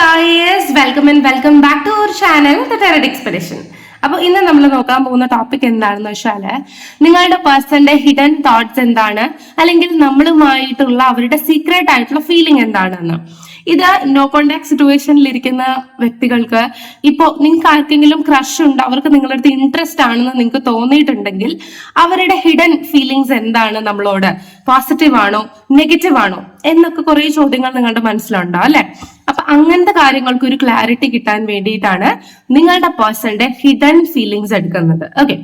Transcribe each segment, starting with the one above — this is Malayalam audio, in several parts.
Guys welcome and welcome back to our channel the tarred expedition അപ്പൊ ഇന്ന് നമ്മൾ നോക്കാൻ പോകുന്ന ടോപ്പിക് എന്താണെന്ന് വെച്ചാൽ നിങ്ങളുടെ പേഴ്സന്റെ ഹിഡൻ തോട്ട്സ് എന്താണ്? അല്ലെങ്കിൽ നമ്മളുമായിട്ടുള്ള അവരുടെ സീക്രട്ട് ആയിട്ടുള്ള ഫീലിംഗ് എന്താണെന്ന്. ഇത് നോ കോണ്ടാക്ട് സിറ്റുവേഷനിൽ ഇരിക്കുന്ന വ്യക്തികൾക്ക് ഇപ്പോ നിങ്ങൾക്ക് ആർക്കെങ്കിലും ക്രഷ് ഉണ്ട് അവർക്ക് നിങ്ങളുടെ അടുത്ത് ഇൻട്രസ്റ്റ് ആണെന്ന് നിങ്ങൾക്ക് തോന്നിയിട്ടുണ്ടെങ്കിൽ അവരുടെ ഹിഡൻ ഫീലിങ്സ് എന്താണ് നമ്മളോട്? പോസിറ്റീവ് ആണോ? നെഗറ്റീവ് ആണോ? എന്നൊക്കെ കുറെ ചോദ്യങ്ങൾ നിങ്ങളുടെ മനസ്സിലുണ്ടോ അല്ലെ? അങ്ങനത്തെ കാര്യങ്ങൾക്ക് ഒരു ക്ലാരിറ്റി കിട്ടാൻ വേണ്ടിയിട്ടാണ് നിങ്ങളുടെ പേഴ്സണിന്റെ ഹിഡൻ ഫീലിങ്സ് എടുക്കുന്നത്. ഓക്കെ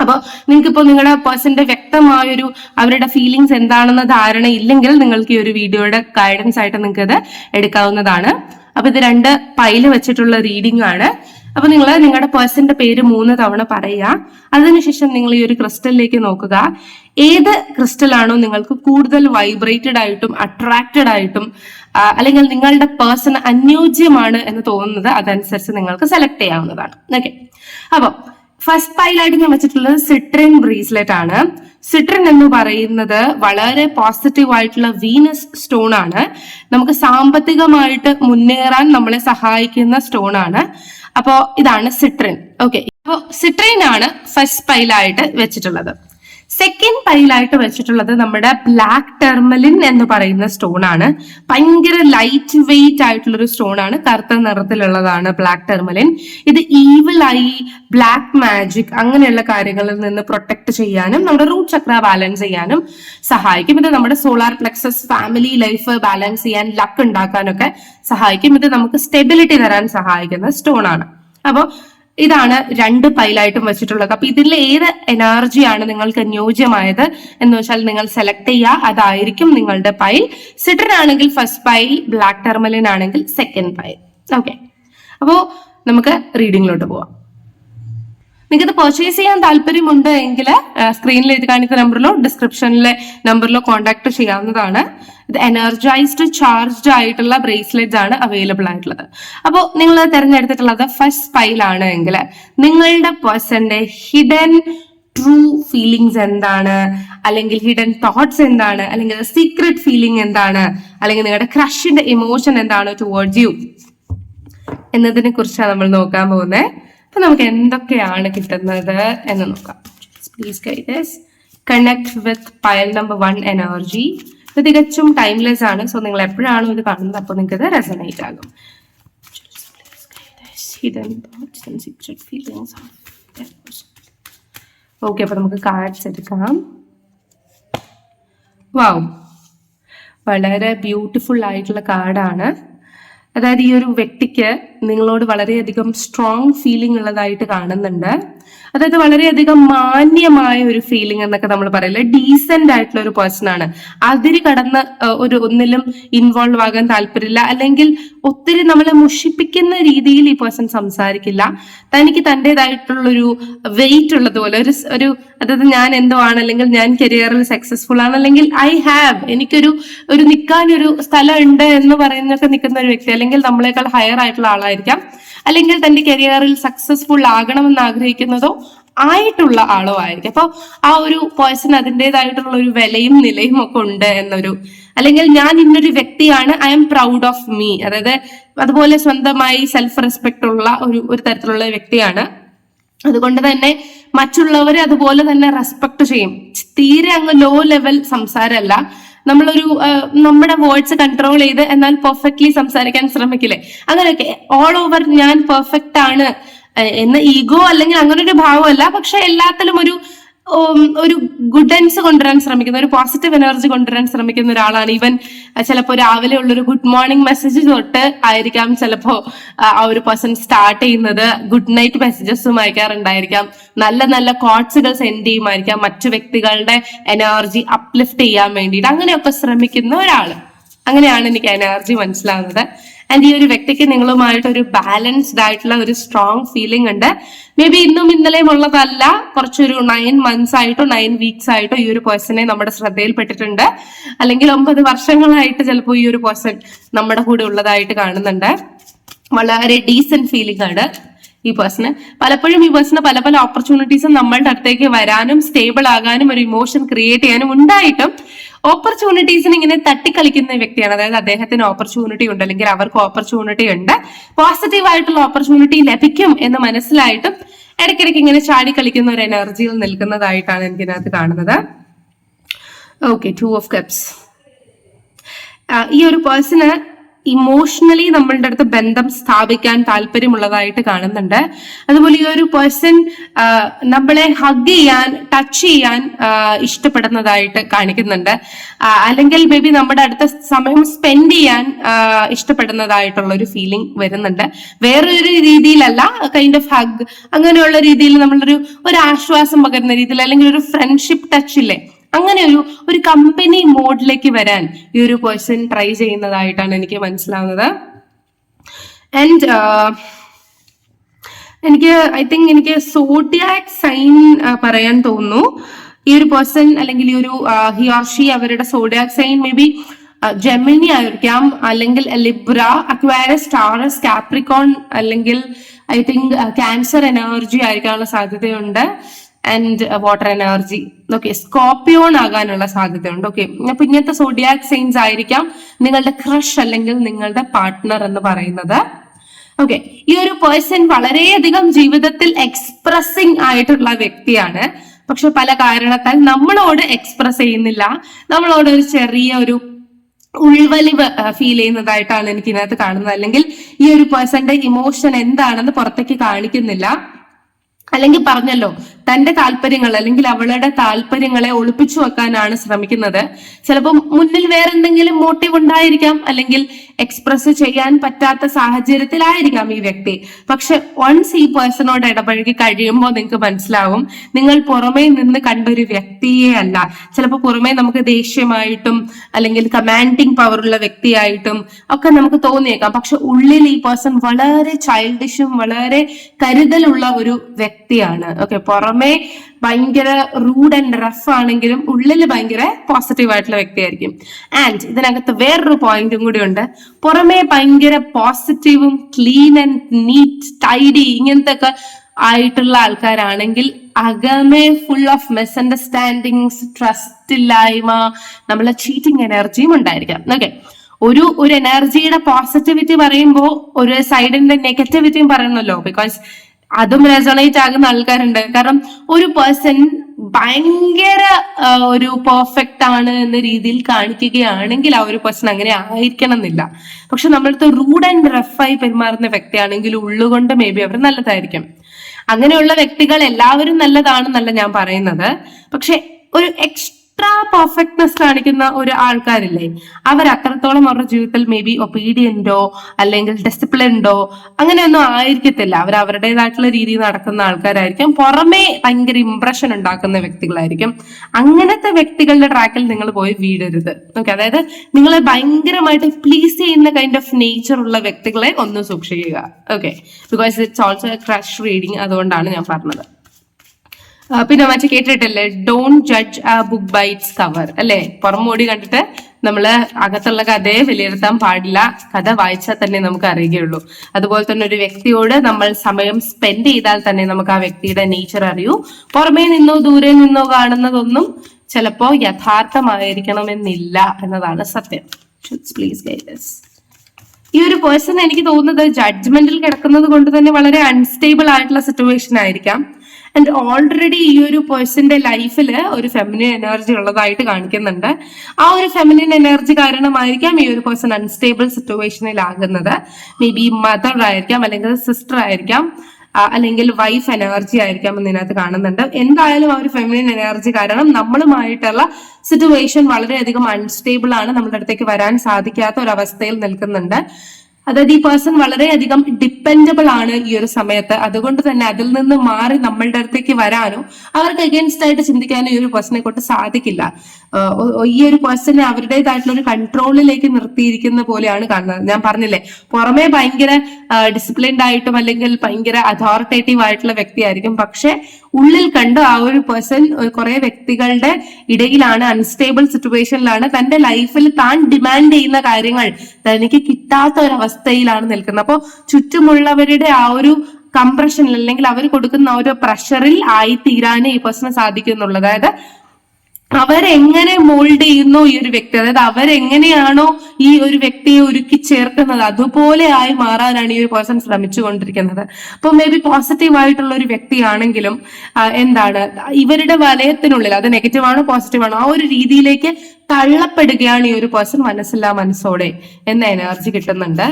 അപ്പോൾ നിങ്ങൾക്ക് ഇപ്പോൾ നിങ്ങളുടെ പേഴ്സന്റെ വ്യക്തമായൊരു അവരുടെ ഫീലിങ്സ് എന്താണെന്ന ധാരണ ഇല്ലെങ്കിൽ നിങ്ങൾക്ക് ഈ ഒരു വീഡിയോയുടെ ഗൈഡൻസ് ആയിട്ട് നിങ്ങൾക്ക് ഇത് എടുക്കാവുന്നതാണ്. അപ്പൊ ഇത് രണ്ട് പൈൽ വെച്ചിട്ടുള്ള റീഡിംഗ് ആണ്. അപ്പൊ നിങ്ങൾ നിങ്ങളുടെ പേഴ്സന്റെ പേര് മൂന്ന് തവണ പറയുക. അതിനുശേഷം നിങ്ങൾ ഈ ഒരു ക്രിസ്റ്റലിലേക്ക് നോക്കുക. ഏത് ക്രിസ്റ്റലാണോ നിങ്ങൾക്ക് കൂടുതൽ വൈബ്രേറ്റഡ് ആയിട്ടും അട്രാക്റ്റഡ് ആയിട്ടും അല്ലെങ്കിൽ നിങ്ങളുടെ പേഴ്സൺ അനുയോജ്യമാണ് എന്ന് തോന്നുന്നത് അതനുസരിച്ച് നിങ്ങൾക്ക് സെലക്ട് ചെയ്യാവുന്നതാണ്. ഓക്കെ അപ്പൊ ഫസ്റ്റ് പൈലായിട്ട് ഞാൻ വെച്ചിട്ടുള്ളത് സിട്രിൻ ബ്രീസ്ലെറ്റ് ആണ്. സിട്രിൻ എന്ന് പറയുന്നത് വളരെ പോസിറ്റീവ് ആയിട്ടുള്ള വീനസ് സ്റ്റോൺ ആണ്. നമുക്ക് സാമ്പത്തികമായിട്ട് മുന്നേറാൻ നമ്മളെ സഹായിക്കുന്ന സ്റ്റോൺ ആണ്. അപ്പോ ഇതാണ് സിട്രിൻ ഓക്കെ അപ്പോ സിട്രിൻ ആണ് ഫസ്റ്റ് പൈലായിട്ട് വെച്ചിട്ടുള്ളത്. സെക്കൻഡ് പൈലായിട്ട് വെച്ചിട്ടുള്ളത് നമ്മുടെ ബ്ലാക്ക് ടെർമലിൻ എന്ന് പറയുന്ന സ്റ്റോൺ ആണ്. ഭയങ്കര ലൈറ്റ് വെയിറ്റ് ആയിട്ടുള്ള ഒരു സ്റ്റോൺ ആണ്. കറുത്ത നിറത്തിലുള്ളതാണ് ബ്ലാക്ക് ടെർമലിൻ ഇത് ഈവിൾ ആയി ബ്ലാക്ക് മാജിക് അങ്ങനെയുള്ള കാര്യങ്ങളിൽ നിന്ന് പ്രൊട്ടക്ട് ചെയ്യാനും നമ്മുടെ റൂട്ട് ചക്ര ബാലൻസ് ചെയ്യാനും സഹായിക്കും. ഇത് നമ്മുടെ solar plexus family life balance ചെയ്യാൻ ലക്ക് ഉണ്ടാക്കാനൊക്കെ സഹായിക്കും. ഇത് നമുക്ക് സ്റ്റെബിലിറ്റി തരാൻ സഹായിക്കുന്ന സ്റ്റോൺ ആണ്. അപ്പോൾ ഇതാണ് രണ്ട് പൈലായിട്ടും വെച്ചിട്ടുള്ളത്. അപ്പൊ ഇതിൽ ഏത് എനർജിയാണ് നിങ്ങൾക്ക് അനുയോജ്യമായത് എന്ന് വെച്ചാൽ നിങ്ങൾ സെലക്ട് ചെയ്യുക. അതായിരിക്കും നിങ്ങളുടെ പൈൽ സിട്രൻ ആണെങ്കിൽ ഫസ്റ്റ് പൈൽ ബ്ലാക്ക് ടെർമലിൻ ആണെങ്കിൽ സെക്കൻഡ് പൈൽ ഓക്കെ അപ്പോ നമുക്ക് റീഡിങ്ങിലോട്ട് പോവാം. നിങ്ങൾക്ക് ഇത് പർച്ചേസ് ചെയ്യാൻ താല്പര്യമുണ്ട് എങ്കിൽ സ്ക്രീനിൽ എഴുതി കാണിക്കുന്ന നമ്പറിലോ ഡിസ്ക്രിപ്ഷനിലെ നമ്പറിലോ കോൺടാക്ട് ചെയ്യാവുന്നതാണ്. ഇത് എനർജൈസ്ഡ് ചാർജ്ഡ് ആയിട്ടുള്ള ബ്രേസ്ലെറ്റ് ആണ് അവൈലബിൾ ആയിട്ടുള്ളത്. അപ്പോൾ നിങ്ങൾ തിരഞ്ഞെടുത്തിട്ടുള്ളത് ഫസ്റ്റ് ഫൈൽ ആണ് എങ്കിൽ നിങ്ങളുടെ പേഴ്സന്റെ ഹിഡൻ ട്രൂ ഫീലിങ്സ് എന്താണ്? അല്ലെങ്കിൽ ഹിഡൻ തോട്ട്സ് എന്താണ്? അല്ലെങ്കിൽ സീക്രട്ട് ഫീലിംഗ് എന്താണ്? അല്ലെങ്കിൽ നിങ്ങളുടെ ക്രഷിന്റെ ഇമോഷൻ എന്താണ് ടുവേർഡ്സ് യു എന്നതിനെ കുറിച്ചാണ് നമ്മൾ നോക്കാൻ പോകുന്നത് അപ്പൊ നമുക്ക് എന്തൊക്കെയാണ് കിട്ടുന്നത് എന്ന് നോക്കാം. Please guides connect with Payal number one energy ഇത് തികച്ചും ടൈംലെസ് ആണ്. സോ നിങ്ങൾ എപ്പോഴാണോ ഇത് കാണുന്നത് അപ്പോൾ നിങ്ങൾക്ക് ഇത് റെസനേറ്റ് ആകും ഓക്കെ അപ്പൊ നമുക്ക് കാർഡ്സ് എടുക്കാം. വാവ് വളരെ ബ്യൂട്ടിഫുൾ ആയിട്ടുള്ള കാർഡാണ് അതായത് ഈ ഒരു വ്യക്തിക്ക് നിങ്ങളോട് വളരെയധികം സ്ട്രോങ് ഫീലിംഗ് ഉള്ളതായിട്ട് കാണുന്നുണ്ട്. അതായത് വളരെയധികം മാന്യമായ ഒരു ഫീലിംഗ് എന്നൊക്കെ നമ്മൾ പറയില്ല? ഡീസെന്റ് ആയിട്ടുള്ള ഒരു പേഴ്സൺ ആണ്. അതിര് കടന്ന് ഒരു ഒന്നിലും ഇൻവോൾവ് ആകാൻ താല്പര്യമില്ല. അല്ലെങ്കിൽ ഒത്തിരി നമ്മളെ മുഷിപ്പിക്കുന്ന രീതിയിൽ ഈ പേഴ്സൺ സംസാരിക്കില്ല. തനിക്ക് തന്റെതായിട്ടുള്ളൊരു വെയിറ്റ് ഉള്ളതുപോലെ ഒരു ഒരു അതായത് ഞാൻ എന്തോ ആണ് അല്ലെങ്കിൽ ഞാൻ കരിയറിൽ സക്സസ്ഫുൾ ആണ് അല്ലെങ്കിൽ ഐ ഹാവ് എനിക്കൊരു ഒരു നിൽക്കാനൊരു സ്ഥലം ഉണ്ട് എന്ന് പറയുന്നൊക്കെ നിൽക്കുന്ന ഒരു വ്യക്തി അല്ലെങ്കിൽ നമ്മളെക്കാൾ ഹയർ ആയിട്ടുള്ള ആളായിരിക്കാം. അല്ലെങ്കിൽ തന്റെ കരിയറിൽ സക്സസ്ഫുൾ ആകണമെന്ന് ആഗ്രഹിക്കുന്നതോ ആയിട്ടുള്ള ആളോ ആയിരിക്കും. അപ്പോൾ ആ ഒരു പേഴ്സൺ അതിന്റെതായിട്ടുള്ള ഒരു വിലയും നിലയും ഒക്കെ ഉണ്ട് എന്നൊരു അല്ലെങ്കിൽ ഞാൻ ഇന്നൊരു വ്യക്തിയാണ് I am proud of me അതായത് അതുപോലെ സ്വന്തമായി സെൽഫ് റെസ്പെക്ട് ഉള്ള ഒരു ഒരു തരത്തിലുള്ള വ്യക്തിയാണ്. അതുകൊണ്ട് തന്നെ മറ്റുള്ളവരെ അതുപോലെ തന്നെ റെസ്പെക്ട് ചെയ്യും. തീരെ അങ്ങ് ലോ ലെവൽ സംസാരമല്ല. നമ്മളൊരു നമ്മുടെ വേർഡ്സ് കൺട്രോൾ ചെയ്ത് എന്നാൽ പെർഫെക്റ്റ്ലി സംസാരിക്കാൻ ശ്രമിക്കില്ലേ? അങ്ങനെയൊക്കെ ഓൾ ഓവർ ഞാൻ പെർഫെക്റ്റ് ആണ്. എന്ന ഈഗോ അല്ലെങ്കിൽ അങ്ങനെ ഒരു ഭാവമല്ല പക്ഷെ എല്ലാത്തിലും ഒരു ഒരു ഗുഡൻസ് കൊണ്ടുവരാൻ ശ്രമിക്കുന്ന ഒരു പോസിറ്റീവ് എനർജി കൊണ്ടുവരാൻ ശ്രമിക്കുന്ന ഒരാളാണ് ഈവൻ ചിലപ്പോൾ രാവിലെ ഉള്ളൊരു ഗുഡ് മോർണിംഗ് മെസ്സേജ് തൊട്ട് ആയിരിക്കാം ചിലപ്പോ ആ ഒരു പേഴ്സൺ സ്റ്റാർട്ട് ചെയ്യുന്നത് ഗുഡ് നൈറ്റ് മെസ്സേജസും അയക്കാറുണ്ടായിരിക്കാം. നല്ല നല്ല കോട്സുകൾ സെൻഡ് ചെയ്യുമായിരിക്കാം. മറ്റു വ്യക്തികളുടെ എനർജി അപ്ലിഫ്റ്റ് ചെയ്യാൻ വേണ്ടിയിട്ട് അങ്ങനെയൊക്കെ ശ്രമിക്കുന്ന ഒരാൾ അങ്ങനെയാണ് എനിക്ക് എനർജി മനസ്സിലാവുന്നത്. ആൻഡ് ഈ ഒരു വ്യക്തിക്ക് നിങ്ങളുമായിട്ട് ഒരു ബാലൻസ്ഡ് ആയിട്ടുള്ള ഒരു സ്ട്രോങ് ഫീലിംഗ് ഉണ്ട്. മേ ബി ഇന്നും ഇന്നലെയും ഉള്ളതല്ല. കുറച്ചൊരു നയൻ മന്ത്സ് ആയിട്ടോ നയൻ വീക്സ് ആയിട്ടോ ഈ ഒരു പേഴ്സണെ നമ്മുടെ ശ്രദ്ധയിൽപ്പെട്ടിട്ടുണ്ട്. അല്ലെങ്കിൽ ഒമ്പത് വർഷങ്ങളായിട്ട് ചിലപ്പോൾ ഈ ഒരു പേഴ്സൺ നമ്മുടെ കൂടെ ഉള്ളതായിട്ട് കാണുന്നുണ്ട്. വളരെ ഡീസെന്റ് ഫീലിംഗ് ആണ് ഈ പേഴ്സണ് പലപ്പോഴും ഈ പേഴ്സണ് പല പല ഓപ്പർച്യൂണിറ്റീസും നമ്മളുടെ അടുത്തേക്ക് വരാനും സ്റ്റേബിൾ ആകാനും ഒരു ഇമോഷൻ ക്രിയേറ്റ് ചെയ്യാനും ഉണ്ടായിട്ടും ഓപ്പർച്യൂണിറ്റീസിന് ഇങ്ങനെ തട്ടിക്കളിക്കുന്ന വ്യക്തിയാണ്. അതായത് അദ്ദേഹത്തിന് ഓപ്പർച്യൂണിറ്റി ഉണ്ട് അല്ലെങ്കിൽ അവർക്ക് ഓപ്പർച്യൂണിറ്റി ഉണ്ട്. പോസിറ്റീവ് ആയിട്ടുള്ള ഓപ്പർച്യൂണിറ്റി ലഭിക്കും എന്ന് മനസ്സിലായിട്ടും ഇടയ്ക്കിടയ്ക്ക് ഇങ്ങനെ ചാടി കളിക്കുന്ന ഒരു എനർജിയിൽ നിൽക്കുന്നതായിട്ടാണ് എനിക്ക് ഇതിനകത്ത് കാണുന്നത് ഓക്കെ ടു ഓഫ് കപ്സ് ഈ ഒരു പേഴ്സണ് ഇമോഷണലി നമ്മളുടെ അടുത്ത് ബന്ധം സ്ഥാപിക്കാൻ താല്പര്യമുള്ളതായിട്ട് കാണുന്നുണ്ട്. അതുപോലെ ഈ ഒരു പേഴ്സൺ നമ്മളെ ഹഗ് ചെയ്യാൻ ടച്ച് ചെയ്യാൻ ഇഷ്ടപ്പെടുന്നതായിട്ട് കാണിക്കുന്നുണ്ട്. അല്ലെങ്കിൽ മേ ബി നമ്മുടെ അടുത്ത സമയം സ്പെൻഡ് ചെയ്യാൻ ഇഷ്ടപ്പെടുന്നതായിട്ടുള്ള ഒരു ഫീലിംഗ് വരുന്നുണ്ട്. വേറൊരു രീതിയിലല്ല കൈൻഡ് ഓഫ് ഹഗ് അങ്ങനെയുള്ള രീതിയിൽ നമ്മളൊരു ഒരു ആശ്വാസം പകരുന്ന രീതിയിൽ അല്ലെങ്കിൽ ഒരു ഫ്രണ്ട്ഷിപ്പ് ടച്ച് ഇല്ലേ? അങ്ങനെ ഒരു ഒരു കമ്പനി മോഡിലേക്ക് വരാൻ ഈ ഒരു പേഴ്സൺ ട്രൈ ചെയ്യുന്നതായിട്ടാണ് എനിക്ക് മനസ്സിലാവുന്നത്. ആൻഡ് എനിക്ക് ഐ തിങ്ക് എനിക്ക് സോഡിയാക് സൈൻ പറയാൻ തോന്നുന്നു. ഈ ഒരു പേഴ്സൺ അല്ലെങ്കിൽ ഈ ഒരു ഹി ഓർ ഷി അവരുടെ zodiac sign may be Gemini ആയിരിക്കാം. അല്ലെങ്കിൽ ലിബ്ര അക്വാരസ് ടാറസ് കാപ്രിക്കോൺ അല്ലെങ്കിൽ ഐ തിങ്ക് ക്യാൻസർ എനർജി ആയിരിക്കാനുള്ള സാധ്യതയുണ്ട്. And water energy okay scorpion ആകാനുള്ള സാധ്യതയുണ്ട്. ഓക്കെ അപ്പൊ ഇങ്ങനത്തെ സോഡിയാക് സൈൻസ് ആയിരിക്കാം നിങ്ങളുടെ ക്രഷ് അല്ലെങ്കിൽ നിങ്ങളുടെ പാർട്ട്ണർ എന്ന് പറയുന്നത്. ഓക്കെ ഈ ഒരു പേഴ്സൺ വളരെയധികം ജീവിതത്തിൽ എക്സ്പ്രസിങ് ആയിട്ടുള്ള വ്യക്തിയാണ്. പക്ഷെ പല കാരണത്താൽ നമ്മളോട് എക്സ്പ്രസ് ചെയ്യുന്നില്ല. നമ്മളോട് ഒരു ചെറിയ ഒരു ഉൾവലിവ് ഫീൽ ചെയ്യുന്നതായിട്ടാണ് എനിക്ക് ഇതിനകത്ത് കാണുന്നത്. അല്ലെങ്കിൽ ഈ ഒരു പേഴ്സന്റെ ഇമോഷൻ എന്താണെന്ന് പുറത്തേക്ക് കാണിക്കുന്നില്ല. അല്ലെങ്കിൽ പറഞ്ഞല്ലോ തന്റെ താല്പര്യങ്ങൾ അല്ലെങ്കിൽ അവളുടെ താല്പര്യങ്ങളെ ഒളിപ്പിച്ചു വെക്കാനാണ് ശ്രമിക്കുന്നത്. ചിലപ്പോൾ മുന്നിൽ വേറെ എന്തെങ്കിലും മോട്ടീവ് ഉണ്ടായിരിക്കാം അല്ലെങ്കിൽ എക്സ്പ്രസ് ചെയ്യാൻ പറ്റാത്ത സാഹചര്യത്തിലായിരിക്കാം ഈ വ്യക്തി. പക്ഷെ വൺസ് ഈ പേഴ്സണോട് ഇടപഴകി കഴിയുമ്പോൾ നിങ്ങൾക്ക് മനസ്സിലാവും നിങ്ങൾ പുറമേ നിന്ന് കണ്ട ഒരു വ്യക്തിയെ അല്ല. ചിലപ്പോൾ പുറമേ നമുക്ക് ദേഷ്യമായിട്ടും അല്ലെങ്കിൽ കമാൻഡിങ് പവറുള്ള വ്യക്തിയായിട്ടും ഒക്കെ നമുക്ക് തോന്നിയേക്കാം. പക്ഷെ ഉള്ളിൽ ഈ പേഴ്സൺ വളരെ ചൈൽഡിഷും വളരെ കരുതലുള്ള ഒരു വ്യക്തിയാണ്. ഓക്കെ പുറമേ ഭയങ്കര റൂഡ് ആൻഡ് റഫ് ആണെങ്കിലും ഉള്ളിൽ ഭയങ്കര പോസിറ്റീവ് ആയിട്ടുള്ള വ്യക്തിയായിരിക്കും. ആൻഡ് ഇതിനകത്ത് വേറൊരു പോയിന്റും കൂടി ഉണ്ട്. പുറമേ ഭയങ്കര പോസിറ്റീവും ക്ലീൻ ആൻഡ് നീറ്റ് ടൈഡി ഇങ്ങനത്തെ ഒക്കെ ആയിട്ടുള്ള ആൾക്കാരാണെങ്കിൽ അകമേ ഫുൾ ഓഫ് മിസ്അണ്ടർസ്റ്റാൻഡിങ്സ് ട്രസ്റ്റ് ഇല്ലായ്മ നമ്മളെ ചീറ്റിംഗ് എനർജിയും ഉണ്ടായിരിക്കാം. ഓക്കെ ഒരു ഒരു എനർജിയുടെ പോസിറ്റിവിറ്റി പറയുമ്പോൾ ഒരു സൈഡിന്റെ നെഗറ്റിവിറ്റിയും പറയണമല്ലോ ബിക്കോസ് അതും റെസണേറ്റ് ആകുന്ന ആൾക്കാരുണ്ട്. കാരണം ഒരു പേഴ്സൺ ഭയങ്കര ഒരു പെർഫെക്റ്റ് ആണ് എന്ന രീതിയിൽ കാണിക്കുകയാണെങ്കിൽ ആ ഒരു പേഴ്സൺ അങ്ങനെ ആയിരിക്കണം എന്നില്ല പക്ഷെ നമ്മളടുത്ത് റൂഡ് ആൻഡ് റഫായി പെരുമാറുന്ന വ്യക്തിയാണെങ്കിൽ ഉള്ളുകൊണ്ട് മേ ബി അവർ നല്ലതായിരിക്കും. അങ്ങനെയുള്ള വ്യക്തികൾ എല്ലാവരും നല്ലതാണെന്നല്ല ഞാൻ പറയുന്നത്. പക്ഷെ ഒരു എക്സ്ട്രാ പെർഫെക്റ്റ്നെസ് കാണിക്കുന്ന ഒരു ആൾക്കാരില്ലേ അവർ അത്രത്തോളം അവരുടെ ജീവിതത്തിൽ മേ ബി ഒപ്പീഡിയന്റോ അല്ലെങ്കിൽ ഡിസിപ്ലിൻഡോ അങ്ങനെയൊന്നും ആയിരിക്കത്തില്ല. അവർ അവരുടേതായിട്ടുള്ള രീതിയിൽ നടക്കുന്ന ആൾക്കാരായിരിക്കും. പുറമേ ഭയങ്കര ഇംപ്രഷൻ ഉണ്ടാക്കുന്ന വ്യക്തികളായിരിക്കും. അങ്ങനത്തെ വ്യക്തികളുടെ ട്രാക്കിൽ നിങ്ങൾ പോയി വീഴരുത്. ഓക്കെ അതായത് നിങ്ങളെ ഭയങ്കരമായിട്ട് പ്ലീസ് ചെയ്യുന്ന കൈൻഡ് ഓഫ് നേച്ചർ ഉള്ള വ്യക്തികളെ ഒന്ന് സൂക്ഷിക്കുക. Okay because it's also crush reading അതുകൊണ്ടാണ് ഞാൻ പറഞ്ഞത്. പിന്നെ മറ്റേ കേട്ടിട്ടല്ലേ? Don't judge a book by its cover അല്ലെ? പുറമോടി കണ്ടിട്ട് നമ്മൾ അകത്തുള്ള കഥയെ വിലയിരുത്താൻ പാടില്ല. കഥ വായിച്ചാൽ തന്നെ നമുക്ക് അറിയുകയുള്ളൂ. അതുപോലെ തന്നെ ഒരു വ്യക്തിയോട് നമ്മൾ സമയം സ്പെൻഡ് ചെയ്താൽ തന്നെ നമുക്ക് ആ വ്യക്തിയുടെ നേച്ചർ അറിയൂ. പുറമേ നിന്നോ ദൂരെ നിന്നോ കാണുന്നതൊന്നും ചിലപ്പോ യഥാർത്ഥമായിരിക്കണമെന്നില്ല എന്നതാണ് സത്യം. പ്ലീസ് ഗൈഡസ് ഈ ഒരു പേഴ്സൺ എനിക്ക് തോന്നുന്നത് ജഡ്ജ്മെന്റിൽ കിടക്കുന്നത് കൊണ്ട് തന്നെ വളരെ അൺസ്റ്റേബിൾ ആയിട്ടുള്ള സിറ്റുവേഷൻ ആയിരിക്കാം. ആൻഡ് ഓൾറെഡി ഈ ഒരു പേഴ്സന്റെ ലൈഫിൽ ഒരു ഫെമിനിൻ എനർജി ഉള്ളതായിട്ട് കാണിക്കുന്നുണ്ട്. ആ ഒരു ഫെമിനിൻ എനർജി കാരണമായിരിക്കാം ഈ ഒരു പേഴ്സൺ അൺസ്റ്റേബിൾ സിറ്റുവേഷനിലാകുന്നത് മേ ബി മദർ ആയിരിക്കാം അല്ലെങ്കിൽ സിസ്റ്റർ ആയിരിക്കാം അല്ലെങ്കിൽ വൈഫ് എനർജി ആയിരിക്കാം എന്ന് ഇതിനകത്ത് കാണുന്നുണ്ട്. എന്തായാലും ആ ഒരു ഫെമിനിൻ എനർജി കാരണം നമ്മളുമായിട്ടുള്ള സിറ്റുവേഷൻ വളരെയധികം അൺസ്റ്റേബിൾ ആണ്. നമ്മുടെ അടുത്തേക്ക് വരാൻ സാധിക്കാത്ത ഒരു അവസ്ഥയിൽ നിൽക്കുന്നുണ്ട്. അതായത് ഈ പേഴ്സൺ വളരെയധികം ഡിപ്പെൻഡബിൾ ആണ് ഈ ഒരു സമയത്ത്. അതുകൊണ്ട് തന്നെ അതിൽ നിന്ന് മാറി നമ്മളുടെ അടുത്തേക്ക് വരാനോ അവർക്ക് അഗേൻസ്റ്റ് ആയിട്ട് ചിന്തിക്കാനോ ഈ ഒരു പേഴ്സണെ കൊണ്ട് സാധിക്കില്ല. ഈ ഒരു പേഴ്സണെ അവരുടേതായിട്ടുള്ള ഒരു കൺട്രോളിലേക്ക് നിർത്തിയിരിക്കുന്ന പോലെയാണ് കാണുന്നത്. ഞാൻ പറഞ്ഞില്ലേ പുറമെ ഭയങ്കര ഡിസിപ്ലിൻഡ് ആയിട്ടും അല്ലെങ്കിൽ ഭയങ്കര അതോറിറ്റേറ്റീവ് ആയിട്ടുള്ള വ്യക്തിയായിരിക്കും. പക്ഷെ ഉള്ളിൽ കണ്ട് ആ ഒരു പേഴ്സൺ കുറെ വ്യക്തികളുടെ ഇടയിലാണ് അൺസ്റ്റേബിൾ സിറ്റുവേഷനിലാണ് തന്റെ ലൈഫിൽ താൻ ഡിമാൻഡ് ചെയ്യുന്ന കാര്യങ്ങൾ തനിക്ക് കിട്ടാത്ത ഒരു അവസ്ഥയിലാണ് നിൽക്കുന്നത്. അപ്പോൾ ചുറ്റുമുള്ളവരുടെ ആ ഒരു കംപ്രഷനിൽ അല്ലെങ്കിൽ അവർ കൊടുക്കുന്ന ആ ഒരു പ്രഷറിൽ ആയി തീരാനേ ഈ പേഴ്സണ് സാധിക്കുന്നുള്ളൂ. അതായത് അവരെങ്ങനെ മോൾഡ് ചെയ്യുന്നു ഈ ഒരു വ്യക്തി? അതായത് അവരെങ്ങനെയാണോ ഈ ഒരു വ്യക്തിയെ ഒരുക്കി ചേർക്കുന്നത്? അതുപോലെ ആയി മാറാനാണ് ഈ ഒരു പേഴ്സൺ ശ്രമിച്ചുകൊണ്ടിരിക്കുന്നത്. അപ്പൊ മേ ബി പോസിറ്റീവ് ആയിട്ടുള്ള ഒരു വ്യക്തിയാണെങ്കിലും എന്താണ്? ഇവരുടെ വലയത്തിനുള്ളിൽ അത് നെഗറ്റീവ് ആണോ പോസിറ്റീവ് ആണോ ആ ഒരു രീതിയിലേക്ക് തള്ളപ്പെടുകയാണ് ഈ ഒരു പേഴ്സൺ മനസ്സില്ലാ മനസ്സോടെ. എന്ന എനർജി കിട്ടുന്നുണ്ട്.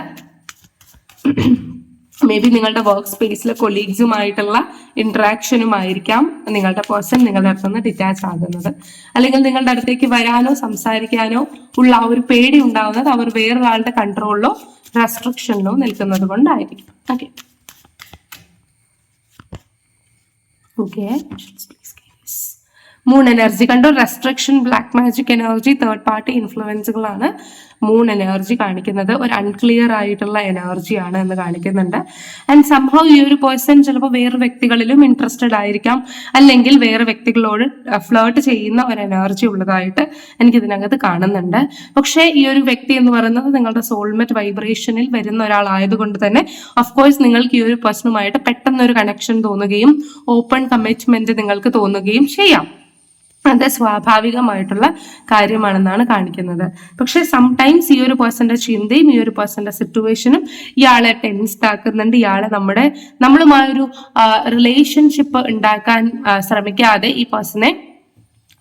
മേ ബി നിങ്ങളുടെ വർക്ക് സ്പേസിലെ കൊളീഗ്സുമായിട്ടുള്ള ഇന്ററാക്ഷനുമായിരിക്കാം നിങ്ങളുടെ പേഴ്സൺ നിങ്ങളുടെ അടുത്ത് നിന്ന് ഡിറ്റാച്ച് ആകുന്നത്. അല്ലെങ്കിൽ നിങ്ങളുടെ അടുത്തേക്ക് വരാനോ സംസാരിക്കാനോ ഉള്ള ആ ഒരു പേടി ഉണ്ടാകുന്നത് അവർ വേറൊരാളുടെ കൺട്രോളിലോ റെസ്ട്രിക്ഷനിലോ നിൽക്കുന്നത് കൊണ്ടായിരിക്കും. ഓക്കെ ഓക്കെ മൂൺ എനർജി കണ്ടു? Restriction black magic energy third party ഇൻഫ്ലുവൻസുകളാണ് moon energy കാണിക്കുന്നത് ഒരു അൺക്ലിയർ ആയിട്ടുള്ള എനർജിയാണ് എന്ന് കാണിക്കുന്നുണ്ട്. ആൻഡ് സംഭവം ഈ ഒരു പേഴ്സൺ ചിലപ്പോൾ വേറെ വ്യക്തികളിലും ഇൻട്രസ്റ്റഡ് ആയിരിക്കാം. അല്ലെങ്കിൽ വേറെ വ്യക്തികളോട് ഫ്ലേർട്ട് ചെയ്യുന്ന ഒരു എനർജി ഉള്ളതായിട്ട് എനിക്ക് ഇതിനകത്ത് കാണുന്നുണ്ട്. പക്ഷേ ഈ ഒരു വ്യക്തി എന്ന് പറയുന്നത് നിങ്ങളുടെ സോൾമെറ്റ് വൈബ്രേഷനിൽ വരുന്ന ഒരാളായതുകൊണ്ട് തന്നെ കോഴ്സ് നിങ്ങൾക്ക് ഈ ഒരു പേഴ്സണുമായിട്ട് പെട്ടെന്ന് ഒരു കണക്ഷൻ തോന്നുകയും ഓപ്പൺ കമ്മിറ്റ്മെന്റ് നിങ്ങൾക്ക് തോന്നുകയും ചെയ്യാം. അത് സ്വാഭാവികമായിട്ടുള്ള കാര്യമാണെന്നാണ് കാണിക്കുന്നത്. പക്ഷെ സംടൈംസ് ഈ ഒരു പേഴ്സന്റെ ചിന്തയും ഈ ഒരു പേഴ്സന്റെ സിറ്റുവേഷനും ഇയാളെ ടെൻസ്ഡ് ആക്കുന്നുണ്ട്. ഇയാളെ നമ്മുടെ നമ്മളുമായൊരു റിലേഷൻഷിപ്പ് ഉണ്ടാക്കാൻ ശ്രമിക്കാതെ ഈ പേഴ്സണെ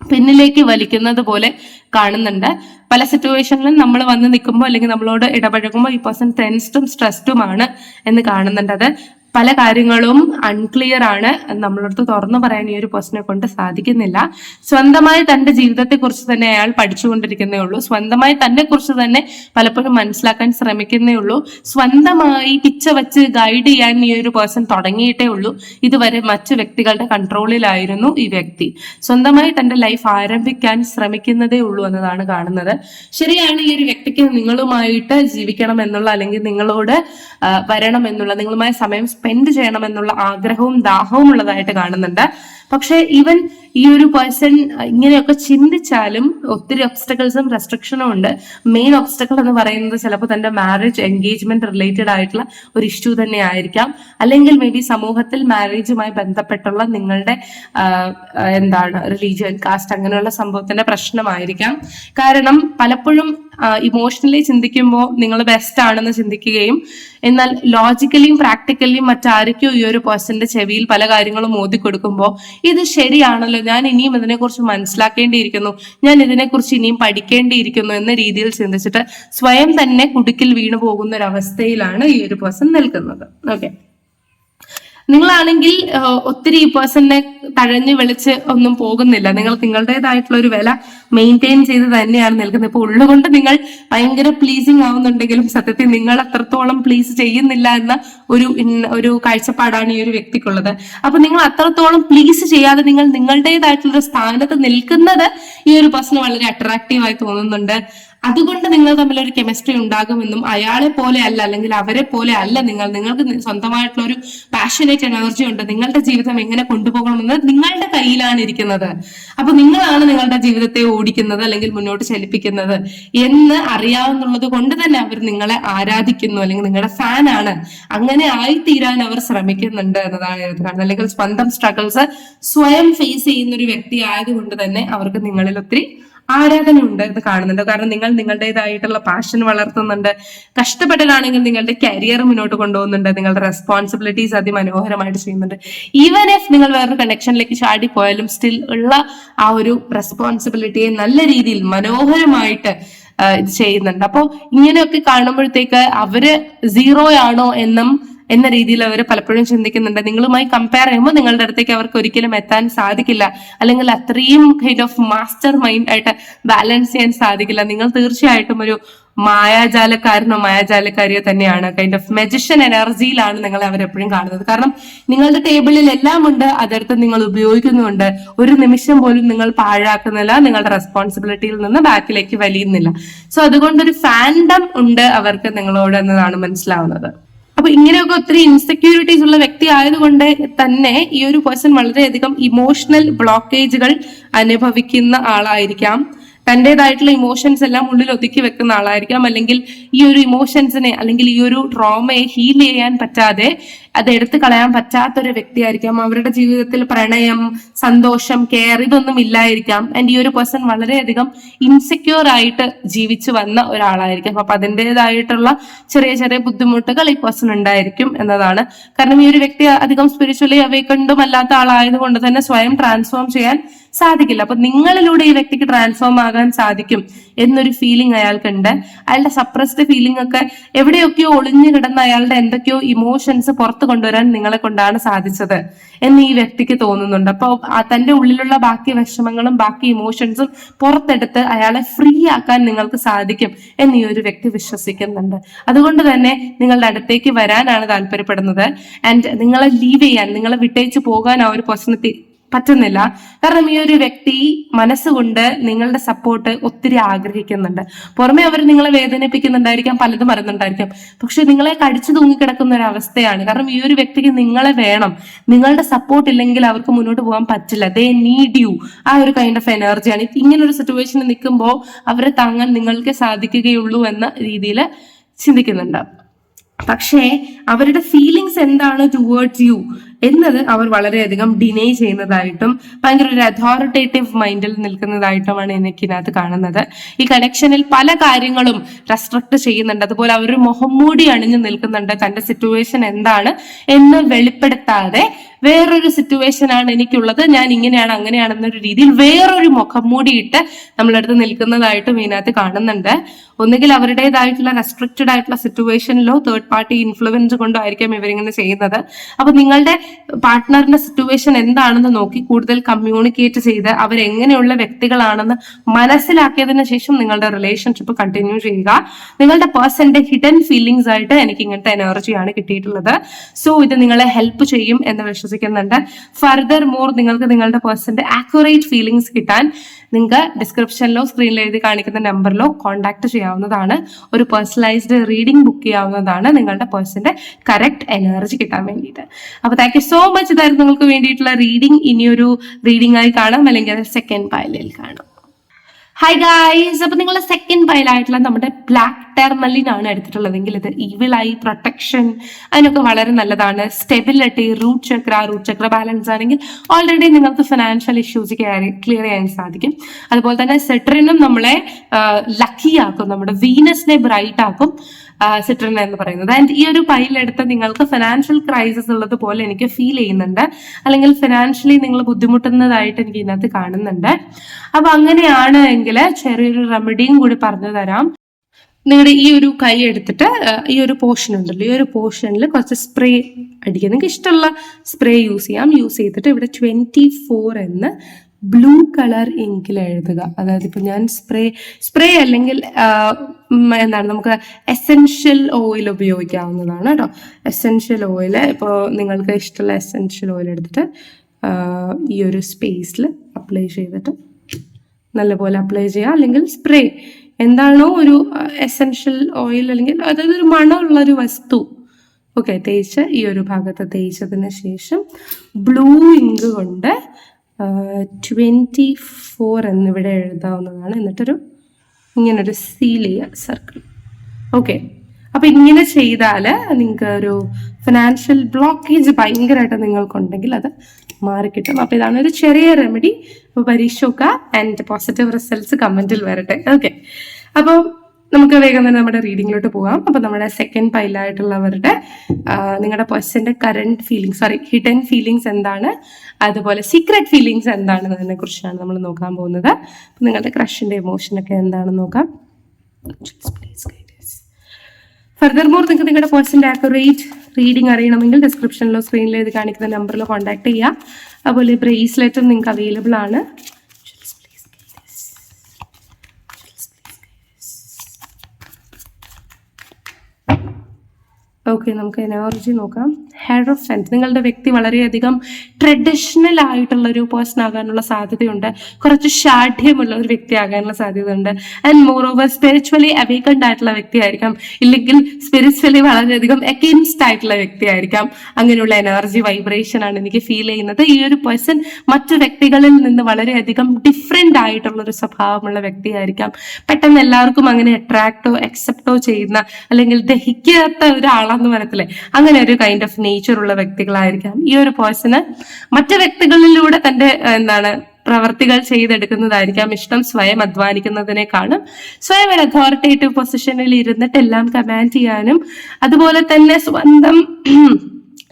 പിന്നിലേക്ക് വലിക്കുന്നത് പോലെ കാണുന്നുണ്ട്. പല സിറ്റുവേഷനിലും നമ്മൾ വന്ന് നിൽക്കുമ്പോൾ അല്ലെങ്കിൽ നമ്മളോട് ഇടപഴകുമ്പോൾ ഈ പേഴ്സൺ ടെൻസ്ഡും സ്ട്രെസ്ഡുമാണ് എന്ന് കാണുന്നുണ്ട്. അത് പല കാര്യങ്ങളും അൺക്ലിയർ ആണ്. നമ്മളടുത്ത് തുറന്നു പറയാൻ ഈ ഒരു പേഴ്സണെ കൊണ്ട് സാധിക്കുന്നില്ല. സ്വന്തമായി തന്റെ ജീവിതത്തെ കുറിച്ച് തന്നെ അയാൾ പഠിച്ചുകൊണ്ടിരിക്കുന്നേ ഉള്ളൂ. സ്വന്തമായി തന്നെ കുറിച്ച് തന്നെ പലപ്പോഴും മനസ്സിലാക്കാൻ ശ്രമിക്കുന്നേ ഉള്ളൂ. സ്വന്തമായി പിച്ച വച്ച് ഗൈഡ് ചെയ്യാൻ ഈ ഒരു പേഴ്സൺ തുടങ്ങിയിട്ടേ ഉള്ളൂ. ഇതുവരെ മറ്റു വ്യക്തികളുടെ കൺട്രോളിലായിരുന്നു ഈ വ്യക്തി. സ്വന്തമായി തന്റെ ലൈഫ് ആരംഭിക്കാൻ ശ്രമിക്കുന്നതേ ഉള്ളൂ എന്നതാണ് കാണുന്നത്. ശരിയാണ് ഈ ഒരു വ്യക്തിക്ക് നിങ്ങളുമായിട്ട് ജീവിക്കണം എന്നുള്ള അല്ലെങ്കിൽ നിങ്ങളോട് വരണം എന്നുള്ള നിങ്ങളുമായി സമയം സ്പെൻഡ് ചെയ്യണമെന്നുള്ള ആഗ്രഹവും ദാഹവും ഉള്ളതായിട്ട് കാണുന്നുണ്ട്. പക്ഷെ ഈവൻ ഈ ഒരു പേഴ്സൺ ഇങ്ങനെയൊക്കെ ചിന്തിച്ചാലും ഒത്തിരി ഒബ്സ്റ്റക്കിൾസും റെസ്ട്രിക്ഷനും ഉണ്ട്. മെയിൻ ഒബ്സ്റ്റക്കിൾ എന്ന് പറയുന്നത് ചിലപ്പോൾ തന്റെ മാരേജ് എൻഗേജ്മെന്റ് റിലേറ്റഡ് ആയിട്ടുള്ള ഒരു ഇഷ്യൂ തന്നെ ആയിരിക്കാം. അല്ലെങ്കിൽ മേ ബി സമൂഹത്തിൽ മാരേജുമായി ബന്ധപ്പെട്ടുള്ള നിങ്ങളുടെ എന്താണ് റിലീജിയൻ കാസ്റ്റ് അങ്ങനെയുള്ള സംഭവത്തിന്റെ പ്രശ്നമായിരിക്കാം. കാരണം പലപ്പോഴും ഇമോഷണലി ചിന്തിക്കുമ്പോൾ നിങ്ങൾ ബെസ്റ്റ് ആണെന്ന് ചിന്തിക്കുകയും എന്നാൽ ലോജിക്കലിയും പ്രാക്ടിക്കലിയും മറ്റാരൊക്കെയോ ഈ ഒരു പേഴ്സന്റെ ചെവിയിൽ പല കാര്യങ്ങളും ഓതി കൊടുക്കുമ്പോൾ ഇത് ശരിയാണല്ലോ ഞാൻ ഇനിയും ഇതിനെക്കുറിച്ച് മനസ്സിലാക്കേണ്ടിയിരിക്കുന്നു. ഞാൻ ഇതിനെക്കുറിച്ച് ഇനിയും പഠിക്കേണ്ടിയിരിക്കുന്നു എന്ന രീതിയിൽ ചിന്തിച്ചിട്ട് സ്വയം തന്നെ കുടുക്കിൽ വീണു പോകുന്ന ഒരു അവസ്ഥയിലാണ് ഈ ഒരു പേഴ്സൺ നിൽക്കുന്നത്. ഓക്കെ നിങ്ങളാണെങ്കിൽ ഒത്തിരി ഈ പേഴ്സണിനെ തഴഞ്ഞു വിളിച്ച് ഒന്നും പോകുന്നില്ല. നിങ്ങൾ നിങ്ങളുടേതായിട്ടുള്ള ഒരു വില മെയിന്റെയിൻ ചെയ്ത് തന്നെയാണ് നിൽക്കുന്നത്. ഇപ്പൊ ഉള്ളുകൊണ്ട് നിങ്ങൾ ഭയങ്കര പ്ലീസിങ് ആവുന്നുണ്ടെങ്കിലും സത്യത്തിൽ നിങ്ങൾ അത്രത്തോളം പ്ലീസ് ചെയ്യുന്നില്ല എന്ന ഒരു ഒരു കാഴ്ചപ്പാടാണ് ഈ ഒരു വ്യക്തിക്കുള്ളത്. അപ്പൊ നിങ്ങൾ അത്രത്തോളം പ്ലീസ് ചെയ്യാതെ നിങ്ങൾ നിങ്ങളുടേതായിട്ടുള്ള സ്ഥാനത്ത് നിൽക്കുന്നത് ഈ ഒരു പേഴ്സൺ വളരെ അട്രാക്റ്റീവ് ആയി തോന്നുന്നുണ്ട്. അതുകൊണ്ട് നിങ്ങൾ തമ്മിൽ ഒരു കെമിസ്ട്രി ഉണ്ടാകുമെന്നും അയാളെ പോലെ അല്ല അല്ലെങ്കിൽ അവരെ പോലെ അല്ല നിങ്ങൾ. നിങ്ങൾക്ക് സ്വന്തമായിട്ടുള്ള ഒരു പാഷനേറ്റ് എനർജി ഉണ്ട്. നിങ്ങളുടെ ജീവിതം എങ്ങനെ കൊണ്ടുപോകണമെന്ന് നിങ്ങളുടെ കയ്യിലാണ് ഇരിക്കുന്നത്. അപ്പൊ നിങ്ങളാണ് നിങ്ങളുടെ ജീവിതത്തെ ഓടിക്കുന്നത് അല്ലെങ്കിൽ മുന്നോട്ട് ചലിപ്പിക്കുന്നത് എന്ന് അറിയാവുന്നുള്ളത് കൊണ്ട് തന്നെ അവർ നിങ്ങളെ ആരാധിക്കുന്നു അല്ലെങ്കിൽ നിങ്ങളുടെ ഫാനാണ് അങ്ങനെ ആയിത്തീരാൻ അവർ ശ്രമിക്കുന്നുണ്ട് എന്നതാണ് കാണുന്നത് അല്ലെങ്കിൽ സ്വന്തം സ്ട്രഗിൾസ് സ്വയം ഫേസ് ചെയ്യുന്ന ഒരു വ്യക്തി ആയതുകൊണ്ട് തന്നെ അവർക്ക് നിങ്ങളിൽ ഒത്തിരി ആരാധന ഉണ്ട് എന്ന് കാണുന്നുണ്ട്. കാരണം നിങ്ങൾ നിങ്ങളുടേതായിട്ടുള്ള പാഷൻ വളർത്തുന്നുണ്ട്. കഷ്ടപ്പെട്ടാണെങ്കിൽ നിങ്ങളുടെ കരിയർ മുന്നോട്ട് കൊണ്ടുപോകുന്നുണ്ട്. നിങ്ങളുടെ റെസ്പോൺസിബിലിറ്റീസ് അതിമനോഹരമായിട്ട് ചെയ്യുന്നുണ്ട്. ഈവൻ ഇഫ് നിങ്ങൾ വേറൊരു കണക്ഷനിലേക്ക് ചാടി പോയാലും സ്റ്റിൽ ഉള്ള ആ ഒരു റെസ്പോൺസിബിലിറ്റിയെ നല്ല രീതിയിൽ മനോഹരമായിട്ട് ഇത് ചെയ്യുന്നുണ്ട്. അപ്പോൾ ഇങ്ങനെയൊക്കെ കാണുമ്പോഴത്തേക്ക് അവർ സീറോ ആണോ എന്നും എന്ന രീതിയിൽ അവർ പലപ്പോഴും ചിന്തിക്കുന്നുണ്ട്. നിങ്ങളുമായി കമ്പയർ ചെയ്യുമ്പോൾ നിങ്ങളുടെ അടുത്തേക്ക് അവർക്ക് ഒരിക്കലും എത്താൻ സാധിക്കില്ല. അല്ലെങ്കിൽ അത്രയും കൈൻഡ് ഓഫ് മാസ്റ്റർ മൈൻഡ് ആയിട്ട് ബാലൻസ് ചെയ്യാൻ സാധിക്കില്ല. നിങ്ങൾ തീർച്ചയായിട്ടും ഒരു മായാജാലക്കാരനോ മായാജാലക്കാരിയോ തന്നെയാണ്. കൈൻഡ് ഓഫ് മെജിഷ്യൻ എനർജിയിലാണ് നിങ്ങൾ അവരെപ്പോഴും കാണുന്നത്. കാരണം നിങ്ങളുടെ ടേബിളിൽ എല്ലാം ഉണ്ട് അതെടുത്ത് നിങ്ങൾ ഉപയോഗിക്കുന്നുണ്ട്. ഒരു നിമിഷം പോലും നിങ്ങൾ പാഴാക്കുന്നില്ല നിങ്ങളുടെ റെസ്പോൺസിബിലിറ്റിയിൽ നിന്ന് ബാക്കിലേക്ക് വലിയുന്നില്ല. സോ അതുകൊണ്ടൊരു ഫാൻഡം ഉണ്ട് അവർക്ക് നിങ്ങളോട് എന്നതാണ് മനസ്സിലാവുന്നത്. അപ്പൊ ഇങ്ങനെയൊക്കെ ഒത്തിരി ഇൻസെക്യൂരിറ്റീസ് ഉള്ള വ്യക്തി ആയതുകൊണ്ട് തന്നെ ഈ ഒരു പേഴ്സൺ വളരെയധികം ഇമോഷണൽ ബ്ലോക്കേജുകൾ അനുഭവിക്കുന്ന ആളായിരിക്കാം. തന്റെതായിട്ടുള്ള ഇമോഷൻസ് എല്ലാം ഉള്ളിൽ ഒതുക്കി വെക്കുന്ന ആളായിരിക്കാം അല്ലെങ്കിൽ ഈ ഒരു ഇമോഷൻസിനെ അല്ലെങ്കിൽ ഈ ഒരു ട്രോമയെ ഹീൽ ചെയ്യാൻ പറ്റാതെ അത് എടുത്തു കളയാൻ പറ്റാത്തൊരു വ്യക്തിയായിരിക്കാം. അവരുടെ ജീവിതത്തിൽ പ്രണയം സന്തോഷം കെയർ ഇതൊന്നും ഇല്ലായിരിക്കാം. ആൻഡ് ഈ ഒരു പേഴ്സൺ വളരെയധികം ഇൻസെക്യൂർ ആയിട്ട് ജീവിച്ചു വന്ന ഒരാളായിരിക്കും. അപ്പൊ അതിന്റെതായിട്ടുള്ള ചെറിയ ചെറിയ ബുദ്ധിമുട്ടുകൾ ഈ പേഴ്സൺ ഉണ്ടായിരിക്കും എന്നതാണ്. കാരണം ഈ ഒരു വ്യക്തി അധികം സ്പിരിച്വലി അവൈക്കണ്ടും അല്ലാത്ത ആളായതുകൊണ്ട് തന്നെ സ്വയം ട്രാൻസ്ഫോം ചെയ്യാൻ സാധിക്കില്ല. അപ്പൊ നിങ്ങളിലൂടെ ഈ വ്യക്തിക്ക് ട്രാൻസ്ഫോം ആകാൻ സാധിക്കും എന്നൊരു ഫീലിംഗ് അയാൾക്കുണ്ട്. അയാളുടെ സപ്രസ്ഡ് ഫീലിംഗ് ഒക്കെ എവിടെയൊക്കെയോ ഒളിഞ്ഞു കിടന്ന അയാളുടെ എന്തൊക്കെയോ ഇമോഷൻസ് പുറത്തു കൊണ്ടുവരാൻ നിങ്ങളെ കൊണ്ടാണ് സാധിച്ചത് എന്ന് ഈ വ്യക്തിക്ക് തോന്നുന്നുണ്ട്. അപ്പോൾ തന്റെ ഉള്ളിലുള്ള ബാക്കി വിഷമങ്ങളും ബാക്കി ഇമോഷൻസും പുറത്തെടുത്ത് അയാളെ ഫ്രീ ആക്കാൻ നിങ്ങൾക്ക് സാധിക്കും എന്ന് ഈ ഒരു വ്യക്തി വിശ്വസിക്കുന്നുണ്ട്. അതുകൊണ്ട് തന്നെ നിങ്ങളുടെ അടുത്തേക്ക് വരാനാണ് താല്പര്യപ്പെടുന്നത്. ആൻഡ് നിങ്ങളെ ലീവ് ചെയ്യാൻ നിങ്ങളെ വിട്ടേച്ച് പോകാൻ ആ ഒരു പേഴ്സണ് പറ്റുന്നില്ല. കാരണം ഈ ഒരു വ്യക്തി മനസ്സുകൊണ്ട് നിങ്ങളുടെ സപ്പോർട്ട് ഒത്തിരി ആഗ്രഹിക്കുന്നുണ്ട്. പുറമെ അവർ നിങ്ങളെ വേദനിപ്പിക്കുന്നുണ്ടായിരിക്കാം പലതും പറയുന്നുണ്ടായിരിക്കാം പക്ഷെ നിങ്ങളെ കടിച്ചു തൂങ്ങിക്കിടക്കുന്ന ഒരു അവസ്ഥയാണ്. കാരണം ഈ ഒരു വ്യക്തിക്ക് നിങ്ങളെ വേണം. നിങ്ങളുടെ സപ്പോർട്ട് ഇല്ലെങ്കിൽ അവർക്ക് മുന്നോട്ട് പോകാൻ പറ്റില്ല. ദേ നീഡ് യു ആ ഒരു കൈൻഡ് ഓഫ് എനർജിയാണ് ഇങ്ങനെ ഒരു സിറ്റുവേഷനിൽ നിൽക്കുമ്പോൾ അവരെ താങ്ങാൻ നിങ്ങൾക്ക് സാധിക്കുകയുള്ളൂ എന്ന രീതിയിൽ ചിന്തിക്കുന്നുണ്ട്. പക്ഷേ അവരുടെ ഫീലിങ്സ് എന്താണ് ടുവേർഡ്സ് യു എന്നത് അവർ വളരെയധികം ഡിനൈ ചെയ്യുന്നതായിട്ടും ഭയങ്കര ഒരു അതോറിറ്റേറ്റീവ് മൈൻഡിൽ നിൽക്കുന്നതായിട്ടുമാണ് എനിക്ക് ഇതിനകത്ത് കാണുന്നത്. ഈ കണക്ഷനിൽ പല കാര്യങ്ങളും റെസ്ട്രിക്ട് ചെയ്യുന്നുണ്ട്. അതുപോലെ അവർ മുഖം മൂടി അണിഞ്ഞു നിൽക്കുന്നുണ്ട്. തന്റെ സിറ്റുവേഷൻ എന്താണ് എന്ന് വെളിപ്പെടുത്താതെ വേറൊരു സിറ്റുവേഷൻ ആണ് എനിക്കുള്ളത്. ഞാൻ ഇങ്ങനെയാണ് അങ്ങനെയാണെന്നൊരു രീതിയിൽ വേറൊരു മുഖം മൂടിയിട്ട് നമ്മളടുത്ത് നിൽക്കുന്നതായിട്ട് ഇതിനകത്ത് കാണുന്നുണ്ട്. ഒന്നുകിൽ അവരുടേതായിട്ടുള്ള റെസ്ട്രിക്റ്റഡ് ആയിട്ടുള്ള സിറ്റുവേഷനിലോ തേർഡ് പാർട്ടി ഇൻഫ്ലുവൻസ് കൊണ്ടോ ആയിരിക്കാം ഇവരിങ്ങനെ ചെയ്യുന്നത്. അപ്പൊ നിങ്ങളുടെ പാർട്ട്ണറിന്റെ സിറ്റുവേഷൻ എന്താണെന്ന് നോക്കി കൂടുതൽ കമ്മ്യൂണിക്കേറ്റ് ചെയ്ത് അവരെങ്ങനെയുള്ള വ്യക്തികളാണെന്ന് മനസ്സിലാക്കിയതിനു ശേഷം നിങ്ങളുടെ റിലേഷൻഷിപ്പ് കണ്ടിന്യൂ ചെയ്യുക. നിങ്ങളുടെ പേഴ്സന്റെ ഹിഡൻ ഫീലിംഗ്സ് ആയിട്ട് എനിക്ക് ഇങ്ങനത്തെ എനർജിയാണ് കിട്ടിയിട്ടുള്ളത്. സോ ഇത് നിങ്ങളെ ഹെൽപ്പ് ചെയ്യും എന്ന് വിശ്വസിക്കുന്നുണ്ട്. ഫർദർ മോർ നിങ്ങൾക്ക് നിങ്ങളുടെ പേഴ്സന്റെ ആക്യുറേറ്റ് ഫീലിംഗ്സ് കിട്ടാൻ നിങ്ങൾക്ക് ഡിസ്ക്രിപ്ഷനിലോ സ്ക്രീനിൽ എഴുതി കാണിക്കുന്ന നമ്പറിലോ കോൺടാക്ട് ചെയ്യാവുന്നതാണ്. ഒരു പേഴ്സണലൈസ്ഡ് റീഡിംഗ് ബുക്ക് ചെയ്യാവുന്നതാണ് നിങ്ങളുടെ പേഴ്സന്റെ കറക്റ്റ് എനർജി കിട്ടാൻ വേണ്ടിയിട്ട്. അപ്പൊ താങ്ക് യു സോ മച്ച് ഇതായിരുന്നു നിങ്ങൾക്ക് വേണ്ടിയിട്ടുള്ള റീഡിംഗ് ഇനിയൊരു റീഡിംഗ് ആയി കാണാം. അല്ലെങ്കിൽ സെക്കൻഡ് പായലിൽ കാണാം. ഹായ് ഗായ്സ് അപ്പൊ നിങ്ങളുടെ സെക്കൻഡ് പൈലായിട്ടുള്ള നമ്മുടെ ബ്ലാക്ക് ടെർമലിൻ ആണ് എടുത്തിട്ടുള്ളതെങ്കിൽ ഇത് ഈവിളായി പ്രൊട്ടക്ഷൻ അതിനൊക്കെ വളരെ നല്ലതാണ്. Stability root chakra root chakra balance ആണെങ്കിൽ ഓൾറെഡി നിങ്ങൾക്ക് ഫിനാൻഷ്യൽ ഇഷ്യൂസ് ക്ലിയർ ചെയ്യാൻ സാധിക്കും. അതുപോലെ തന്നെ സെട്രിനും നമ്മളെ ലക്കി ആക്കും നമ്മുടെ വീനസിനെ ബ്രൈറ്റ് ആക്കും. സിട്രൻ എന്ന് പറയുന്നത്. ആൻഡ് ഈ ഒരു പൈലെടുത്ത് നിങ്ങൾക്ക് ഫിനാൻഷ്യൽ ക്രൈസിസ് ഉള്ളത് പോലെ എനിക്ക് ഫീൽ ചെയ്യുന്നുണ്ട്. അല്ലെങ്കിൽ ഫിനാൻഷ്യലി നിങ്ങൾ ബുദ്ധിമുട്ടുന്നതായിട്ട് എനിക്ക് ഇതിനകത്ത് കാണുന്നുണ്ട്. അപ്പൊ അങ്ങനെയാണ് എങ്കിൽ ചെറിയൊരു റെമഡിയും കൂടി പറഞ്ഞു തരാം. നിങ്ങളുടെ ഈ ഒരു കൈ എടുത്തിട്ട് ഈ ഒരു പോർഷൻ ഉണ്ടല്ലോ ഈ ഒരു പോർഷനിൽ കുറച്ച് സ്പ്രേ അടിക്കുക. നിങ്ങൾക്ക് ഇഷ്ടമുള്ള സ്പ്രേ യൂസ് ചെയ്യാം. യൂസ് ചെയ്തിട്ട് ഇവിടെ ട്വന്റി ഫോർ എന്ന് ബ്ലൂ കളർ ഇങ്കിൽ എഴുതുക. അതായത് ഇപ്പൊ ഞാൻ സ്പ്രേ സ്പ്രേ അല്ലെങ്കിൽ എന്താണ് നമുക്ക് എസെൻഷ്യൽ ഓയിൽ ഉപയോഗിക്കാവുന്നതാണ് കേട്ടോ. എസെൻഷ്യൽ ഓയിൽ ഇപ്പോൾ നിങ്ങൾക്ക് ഇഷ്ടമുള്ള എസെൻഷ്യൽ ഓയിൽ എടുത്തിട്ട് ഈ ഒരു സ്പേസിൽ അപ്ലൈ ചെയ്തിട്ട് നല്ലപോലെ അപ്ലൈ ചെയ്യുക. അല്ലെങ്കിൽ സ്പ്രേ എന്താണോ ഒരു എസെൻഷ്യൽ ഓയിൽ അല്ലെങ്കിൽ അതായത് ഒരു മണമുള്ള ഒരു വസ്തു. ഓക്കെ തേച്ച് ഈ ഒരു ഭാഗത്ത് തേച്ചതിന് ശേഷം ബ്ലൂ ഇങ്ക് കൊണ്ട് ട്വന്റി ഫോർ എന്നിവിടെ എഴുതാവുന്നതാണ്. എന്നിട്ടൊരു ഇങ്ങനൊരു സീൽ ചെയ്യുക സർക്കിൾ ഓക്കെ അപ്പൊ ഇങ്ങനെ ചെയ്താൽ നിങ്ങൾക്ക് ഒരു ഫിനാൻഷ്യൽ ബ്ലോക്കേജ് ഭയങ്കരമായിട്ട് നിങ്ങൾക്കുണ്ടെങ്കിൽ അത് മാറിക്കിട്ടും. അപ്പൊ ഇതാണ് ഒരു ചെറിയ റെമഡി അപ്പോൾ പരീക്ഷ നോക്കുക ആൻഡ് പോസിറ്റീവ് റിസൾട്ട്സ് കമന്റിൽ വരട്ടെ. ഓക്കെ അപ്പോൾ നമുക്ക് വേഗം തന്നെ നമ്മുടെ റീഡിങ്ങിലോട്ട് പോകാം. അപ്പൊ നമ്മുടെ സെക്കൻഡ് പൈലായിട്ടുള്ളവരുടെ നിങ്ങളുടെ പേഴ്സന്റെ current feelings sorry hidden feelings എന്താണ്? അതുപോലെ സീക്രട്ട് ഫീലിങ്സ് എന്താണെന്നതിനെ കുറിച്ചാണ് നമ്മൾ നോക്കാൻ പോകുന്നത്. നിങ്ങളുടെ ക്രഷിന്റെ ഇമോഷൻ ഒക്കെ എന്താണെന്ന് നോക്കാം. ഫർദർ മോർ നിങ്ങൾക്ക് നിങ്ങളുടെ പേഴ്സന്റെ ആക്യുറേറ്റ് റീഡിംഗ് അറിയണമെങ്കിൽ ഡിസ്ക്രിപ്ഷനിലോ സ്ക്രീനിലോ ഇത് കാണിക്കുന്ന നമ്പറിലോ കോൺടാക്ട് ചെയ്യുക അതുപോലെ ബ്രേസ്ലെറ്റും നിങ്ങൾക്ക് അവൈലബിൾ ആണ്. ഓക്കെ നമുക്ക് എനർജി നോക്കാം. ഹെയർ ഓഫ് സ്ട്രെങ്ത് നിങ്ങളുടെ വ്യക്തി വളരെയധികം ട്രഡീഷണൽ ആയിട്ടുള്ള ഒരു പേഴ്സൺ ആകാനുള്ള സാധ്യതയുണ്ട്. കുറച്ച് ഷാഠ്യമുള്ള ഒരു വ്യക്തി ആകാനുള്ള സാധ്യതയുണ്ട്. And more over spiritually awakened ആയിട്ടുള്ള വ്യക്തിയായിരിക്കാം ഇല്ലെങ്കിൽ സ്പിരിച്വലി വളരെയധികം എഗെയിൻസ്റ്റ് ആയിട്ടുള്ള വ്യക്തിയായിരിക്കാം അങ്ങനെയുള്ള എനർജി വൈബ്രേഷൻ ആണ് എനിക്ക് ഫീൽ ചെയ്യുന്നത്. ഈ ഒരു പേഴ്സൺ മറ്റു വ്യക്തികളിൽ നിന്ന് വളരെയധികം ഡിഫറെന്റ് ആയിട്ടുള്ള ഒരു സ്വഭാവമുള്ള വ്യക്തിയായിരിക്കാം പെട്ടെന്ന് എല്ലാവർക്കും അങ്ങനെ അട്രാക്റ്റോ അക്സെപ്റ്റോ ചെയ്യുന്ന അല്ലെങ്കിൽ ദഹിക്കാത്ത ഒരാളെന്ന് പറയത്തില്ലേ അങ്ങനെ ഒരു കൈൻഡ് ഓഫ് നേച്ചർ ഉള്ള വ്യക്തികളായിരിക്കാം. ഈ ഒരു പേഴ്സണ് മറ്റു വ്യക്തികളിലൂടെ തന്റെ എന്താണ് പ്രവർത്തികൾ ചെയ്തെടുക്കുന്നതായിരിക്കാം. ഇഷ്ടം സ്വയം അധ്വാനിക്കുന്നതിനേക്കാളും സ്വയം ഒരു അതോറിറ്റേറ്റീവ് പൊസിഷനിൽ ഇരുന്നിട്ട് എല്ലാം കമാൻഡ് ചെയ്യാനും അതുപോലെ തന്നെ സ്വന്തം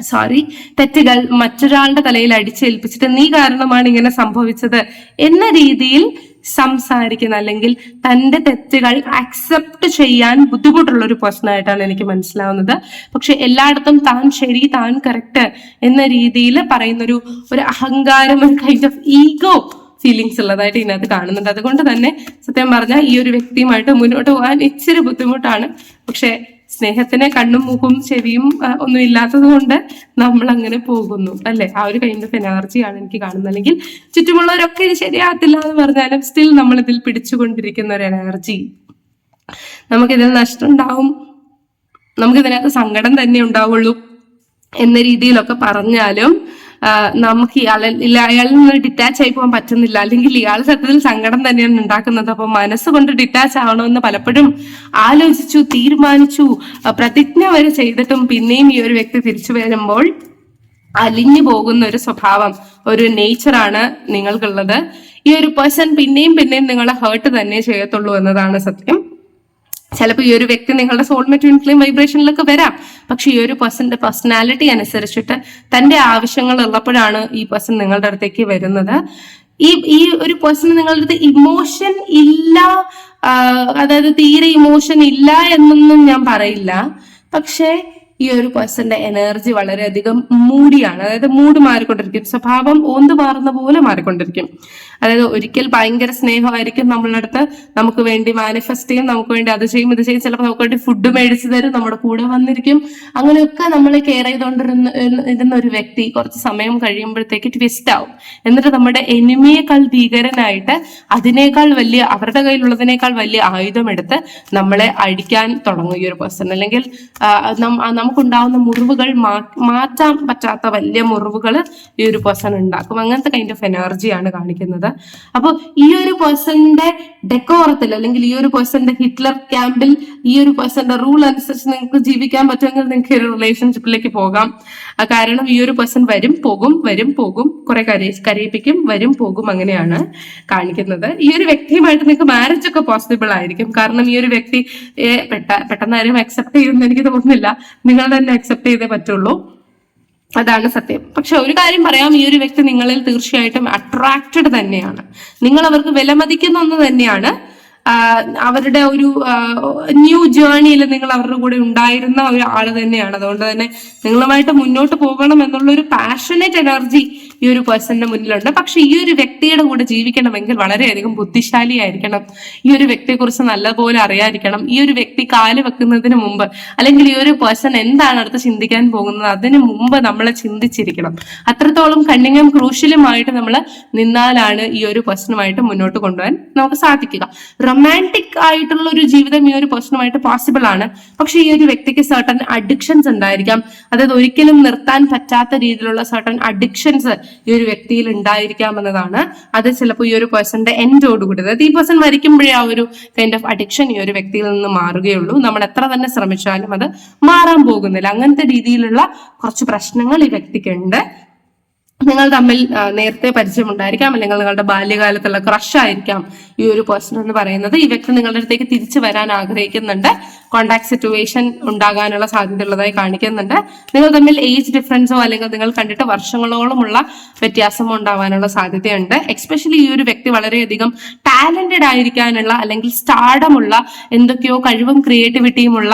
സോറി തെറ്റുകൾ മറ്റൊരാളുടെ തലയിൽ അടിച്ചേൽപ്പിച്ചിട്ട് നീ കാരണമാണ് ഇങ്ങനെ സംഭവിച്ചത് എന്ന രീതിയിൽ സംസാരിക്കുന്ന അല്ലെങ്കിൽ തന്റെ തെറ്റുകൾ അക്സെപ്റ്റ് ചെയ്യാൻ ബുദ്ധിമുട്ടുള്ള ഒരു പേഴ്സൺ ആയിട്ടാണ് എനിക്ക് മനസ്സിലാവുന്നത്. പക്ഷെ എല്ലായിടത്തും താൻ ശരി താൻ കറക്റ്റ് എന്ന രീതിയിൽ പറയുന്ന ഒരു ഒരു അഹങ്കാരം ഒരു കൈൻഡ് ഓഫ് ഈഗോ ഫീലിങ്സ് ഉള്ളതായിട്ട് ഇതിനകത്ത് കാണുന്നുണ്ട്. അതുകൊണ്ട് തന്നെ സത്യം പറഞ്ഞാൽ ഈ ഒരു വ്യക്തിയുമായിട്ട് മുന്നോട്ട് പോകാൻ ഇച്ചിരി ബുദ്ധിമുട്ടാണ്. പക്ഷെ സ്നേഹത്തിന് കണ്ണും മുഖവും ചെവിയും ഒന്നും ഇല്ലാത്തത് കൊണ്ട് നമ്മൾ അങ്ങനെ പോകുന്നു. അല്ലെ? ആ ഒരു കൈൻഡ് ഓഫ് എനർജിയാണ് എനിക്ക് കാണുന്നത്. അല്ലെങ്കിൽ ചുറ്റുമുള്ളവരൊക്കെ ഇത് ശരിയാകത്തില്ല എന്ന് പറഞ്ഞാലും സ്റ്റിൽ നമ്മൾ ഇതിൽ പിടിച്ചുകൊണ്ടിരിക്കുന്ന ഒരു എനർജി നമുക്കിതിൽ നഷ്ടം ഉണ്ടാവും നമുക്കിതിനകത്ത് സങ്കടം തന്നെ ഉണ്ടാവുള്ളൂ എന്ന രീതിയിലൊക്കെ പറഞ്ഞാലും നമുക്ക് ഇയാളെ ഇല്ല അയാളിൽ നിന്ന് ഡിറ്റാച്ച് ആയി പോകാൻ പറ്റുന്നില്ല. അല്ലെങ്കിൽ ഇയാൾ സത്യത്തിൽ സങ്കടം തന്നെയാണ് ഉണ്ടാക്കുന്നത്. അപ്പൊ മനസ്സുകൊണ്ട് ഡിറ്റാച്ച് ആവണമെന്ന് പലപ്പോഴും ആലോചിച്ചു തീരുമാനിച്ചു പ്രതിജ്ഞ വരെ ചെയ്തിട്ടും പിന്നെയും ഈ ഒരു വ്യക്തി തിരിച്ചു വരുമ്പോൾ അലിഞ്ഞു പോകുന്ന ഒരു സ്വഭാവം ഒരു നേച്ചറാണ് നിങ്ങൾക്കുള്ളത്. ഈ ഒരു പേഴ്സൺ പിന്നെയും പിന്നെയും നിങ്ങളെ ഹേർട്ട് തന്നെ ചെയ്യത്തുള്ളൂ എന്നതാണ് സത്യം. ചിലപ്പോൾ ഈ ഒരു വ്യക്തി നിങ്ങളുടെ സോൾമേറ്റ് ഇൻഫ്ലെയിം വൈബ്രേഷനിലൊക്കെ വരാം. പക്ഷെ ഈ ഒരു പേഴ്സന്റെ പേഴ്സണാലിറ്റി അനുസരിച്ചിട്ട് തന്റെ ആവശ്യങ്ങൾ ഉള്ളപ്പോഴാണ് ഈ പേഴ്സൺ നിങ്ങളുടെ അടുത്തേക്ക് വരുന്നത്. ഈ ഈ ഒരു പേഴ്സൺ നിങ്ങളുടെ അടുത്ത് ഇമോഷൻ ഇല്ല അതായത് തീരെ ഇമോഷൻ ഇല്ല എന്നൊന്നും ഞാൻ പറയില്ല. പക്ഷേ ഈ ഒരു പേഴ്സന്റെ എനർജി വളരെയധികം മൂടിയാണ്. അതായത് മൂഡ് മാറിക്കൊണ്ടിരിക്കും. സ്വഭാവം ഓന്ത് മാറുന്ന പോലെ മാറിക്കൊണ്ടിരിക്കും. അതായത് ഒരിക്കൽ ഭയങ്കര സ്നേഹമായിരിക്കും നമ്മളടുത്ത് നമുക്ക് വേണ്ടി മാനിഫെസ്റ്റ് ചെയ്യും നമുക്ക് വേണ്ടി അത് ചെയ്യും ഇത് ചെയ്യും. ചിലപ്പോൾ നമുക്ക് വേണ്ടി ഫുഡ് മേടിച്ചു തരും നമ്മുടെ കൂടെ വന്നിരിക്കും. അങ്ങനെയൊക്കെ നമ്മളെ കെയർ ചെയ്തുകൊണ്ടിരുന്ന ഇരുന്ന ഒരു വ്യക്തി കുറച്ച് സമയം കഴിയുമ്പോഴത്തേക്ക് ട്വിസ്റ്റ് ആവും. എന്നിട്ട് നമ്മുടെ എനിമിയേക്കാൾ ഭീകരനായിട്ട് അതിനേക്കാൾ വലിയ അവരുടെ കയ്യിലുള്ളതിനേക്കാൾ വലിയ ആയുധം എടുത്ത് നമ്മളെ അടിക്കാൻ തുടങ്ങും ഈ ഒരു പേഴ്സൺ അല്ലെങ്കിൽ നമുക്കുണ്ടാവുന്ന മുറിവുകൾ മാറ്റാൻ പറ്റാത്ത വലിയ മുറിവുകൾ ഈ ഒരു പേഴ്സൺ ഉണ്ടാക്കും. അങ്ങനത്തെ കൈൻഡ് ഓഫ് എനർജിയാണ് കാണിക്കുന്നത്. അപ്പോൾ ഈ ഒരു പേഴ്സണിന്റെ ഡെക്കോറത്തിൽ അല്ലെങ്കിൽ ഈ ഒരു പേഴ്സണിന്റെ ഹിറ്റ്ലർ ക്യാമ്പിൽ ഈ ഒരു പേഴ്സണിന്റെ റൂൾ അനുസരിച്ച് നിങ്ങൾക്ക് ജീവിക്കാൻ പറ്റുമെങ്കിൽ നിങ്ങൾക്ക് ഒരു റിലേഷൻഷിപ്പിലേക്ക് പോകാം. കാരണം ഈ ഒരു പേഴ്സൺ വരും പോകും വരും പോകും കുറെ കരയി കരയിപ്പിക്കും വരും പോകും അങ്ങനെയാണ് കാണിക്കുന്നത്. ഈ ഒരു വ്യക്തിയുമായിട്ട് നിങ്ങൾക്ക് മാരേജ് ഒക്കെ പോസിബിൾ ആയിരിക്കും. കാരണം ഈ ഒരു വ്യക്തി പെട്ട പെട്ടെന്ന് ആരും അക്സെപ്റ്റ് ചെയ്യുമെന്ന് എനിക്ക് തോന്നുന്നില്ല. നിങ്ങൾ തന്നെ അക്സെപ്റ്റ് ചെയ്തേ പറ്റുള്ളൂ. അതാണ് സത്യം. പക്ഷെ ഒരു കാര്യം പറയാം. ഈ ഒരു വ്യക്തി നിങ്ങളിൽ തീർച്ചയായിട്ടും അട്രാക്റ്റഡ് തന്നെയാണ്. നിങ്ങൾ അവർക്ക് വിലമതിക്കുന്ന ഒന്ന് തന്നെയാണ്. അവരുടെ ഒരു ന്യൂ ജേണിയിൽ നിങ്ങൾ അവരുടെ കൂടെ ഉണ്ടായിരുന്ന ഒരു ആൾ തന്നെയാണ്. അതുകൊണ്ട് തന്നെ നിങ്ങളുമായിട്ട് മുന്നോട്ട് പോകണം എന്നുള്ള ഒരു പാഷനേറ്റ് എനർജി ഈ ഒരു പേഴ്സണിന്റെ മുന്നിലുണ്ട്. പക്ഷെ ഈ ഒരു വ്യക്തിയുടെ കൂടെ ജീവിക്കണമെങ്കിൽ വളരെയധികം ബുദ്ധിശാലിയായിരിക്കണം. ഈ ഒരു വ്യക്തിയെക്കുറിച്ച് നല്ലപോലെ അറിയാതിരിക്കണം. ഈ ഒരു വ്യക്തി കാൽ വെക്കുന്നതിന് മുമ്പ് അല്ലെങ്കിൽ ഈ ഒരു പേഴ്സൺ എന്താണ് അടുത്ത് ചിന്തിക്കാൻ പോകുന്നത് അതിന് മുമ്പ് നമ്മൾ ചിന്തിച്ചിരിക്കണം. അത്രത്തോളം കണ്ണിങ്ങും ക്രൂഷ്യലുമായിട്ട് നമ്മൾ നിന്നാലാണ് ഈ ഒരു പേഴ്സണുമായിട്ട് മുന്നോട്ട് കൊണ്ടുപോകാൻ നമുക്ക് സാധിക്കുക. റൊമാന്റിക് ആയിട്ടുള്ള ഒരു ജീവിതം ഈ ഒരു പേഴ്സണുമായിട്ട് പോസിബിൾ ആണ്. പക്ഷെ ഈ ഒരു വ്യക്തിക്ക് സർട്ടൺ അഡിക്ഷൻസ് ഉണ്ടായിരിക്കാം. അതായത് ഒരിക്കലും നിർത്താൻ പറ്റാത്ത രീതിയിലുള്ള സർട്ടൺ അഡിക്ഷൻസ് ഈ ഒരു വ്യക്തിയിൽ ഉണ്ടായിരിക്കാം എന്നതാണ്. അത് ചിലപ്പോൾ ഈ ഒരു പേഴ്സന്റെ എൻഡോടുകൂടി അതായത് ഈ പേഴ്സൺ മരിക്കുമ്പോഴേ ആ ഒരു കൈൻഡ് ഓഫ് അഡിക്ഷൻ ഈ ഒരു വ്യക്തിയിൽ നിന്ന് മാറുകയുള്ളൂ. നമ്മൾ എത്ര തന്നെ ശ്രമിച്ചാലും അത് മാറാൻ പോകുന്നില്ല. അങ്ങനത്തെ രീതിയിലുള്ള കുറച്ച് പ്രശ്നങ്ങൾ ഈ വ്യക്തിക്കുണ്ട്. നിങ്ങൾ തമ്മിൽ നേരത്തെ പരിചയമുണ്ടായിരിക്കാം അല്ലെങ്കിൽ നിങ്ങളുടെ ബാല്യകാലത്തുള്ള ക്രഷ് ആയിരിക്കാം ഈ ഒരു പേഴ്സൺ എന്ന് പറയുന്നത്. ഈ വ്യക്തി നിങ്ങളുടെ അടുത്തേക്ക് തിരിച്ചു വരാൻ ആഗ്രഹിക്കുന്നുണ്ട്. കോണ്ടാക്ട് സിറ്റുവേഷൻ ഉണ്ടാകാനുള്ള സാധ്യത ഉള്ളതായി കാണിക്കുന്നുണ്ട്. നിങ്ങൾ തമ്മിൽ ഏജ് ഡിഫറൻസോ അല്ലെങ്കിൽ നിങ്ങൾ കണ്ടിട്ട് വർഷങ്ങളോളമുള്ള വ്യത്യാസമോ ഉണ്ടാവാനുള്ള സാധ്യതയുണ്ട്. എക്സ്പെഷ്യലി ഈ ഒരു വ്യക്തി വളരെയധികം ടാലന്റഡ് ആയിരിക്കാനുള്ള അല്ലെങ്കിൽ സ്റ്റാർഡമുള്ള എന്തൊക്കെയോ കഴിവും ക്രിയേറ്റിവിറ്റിയും ഉള്ള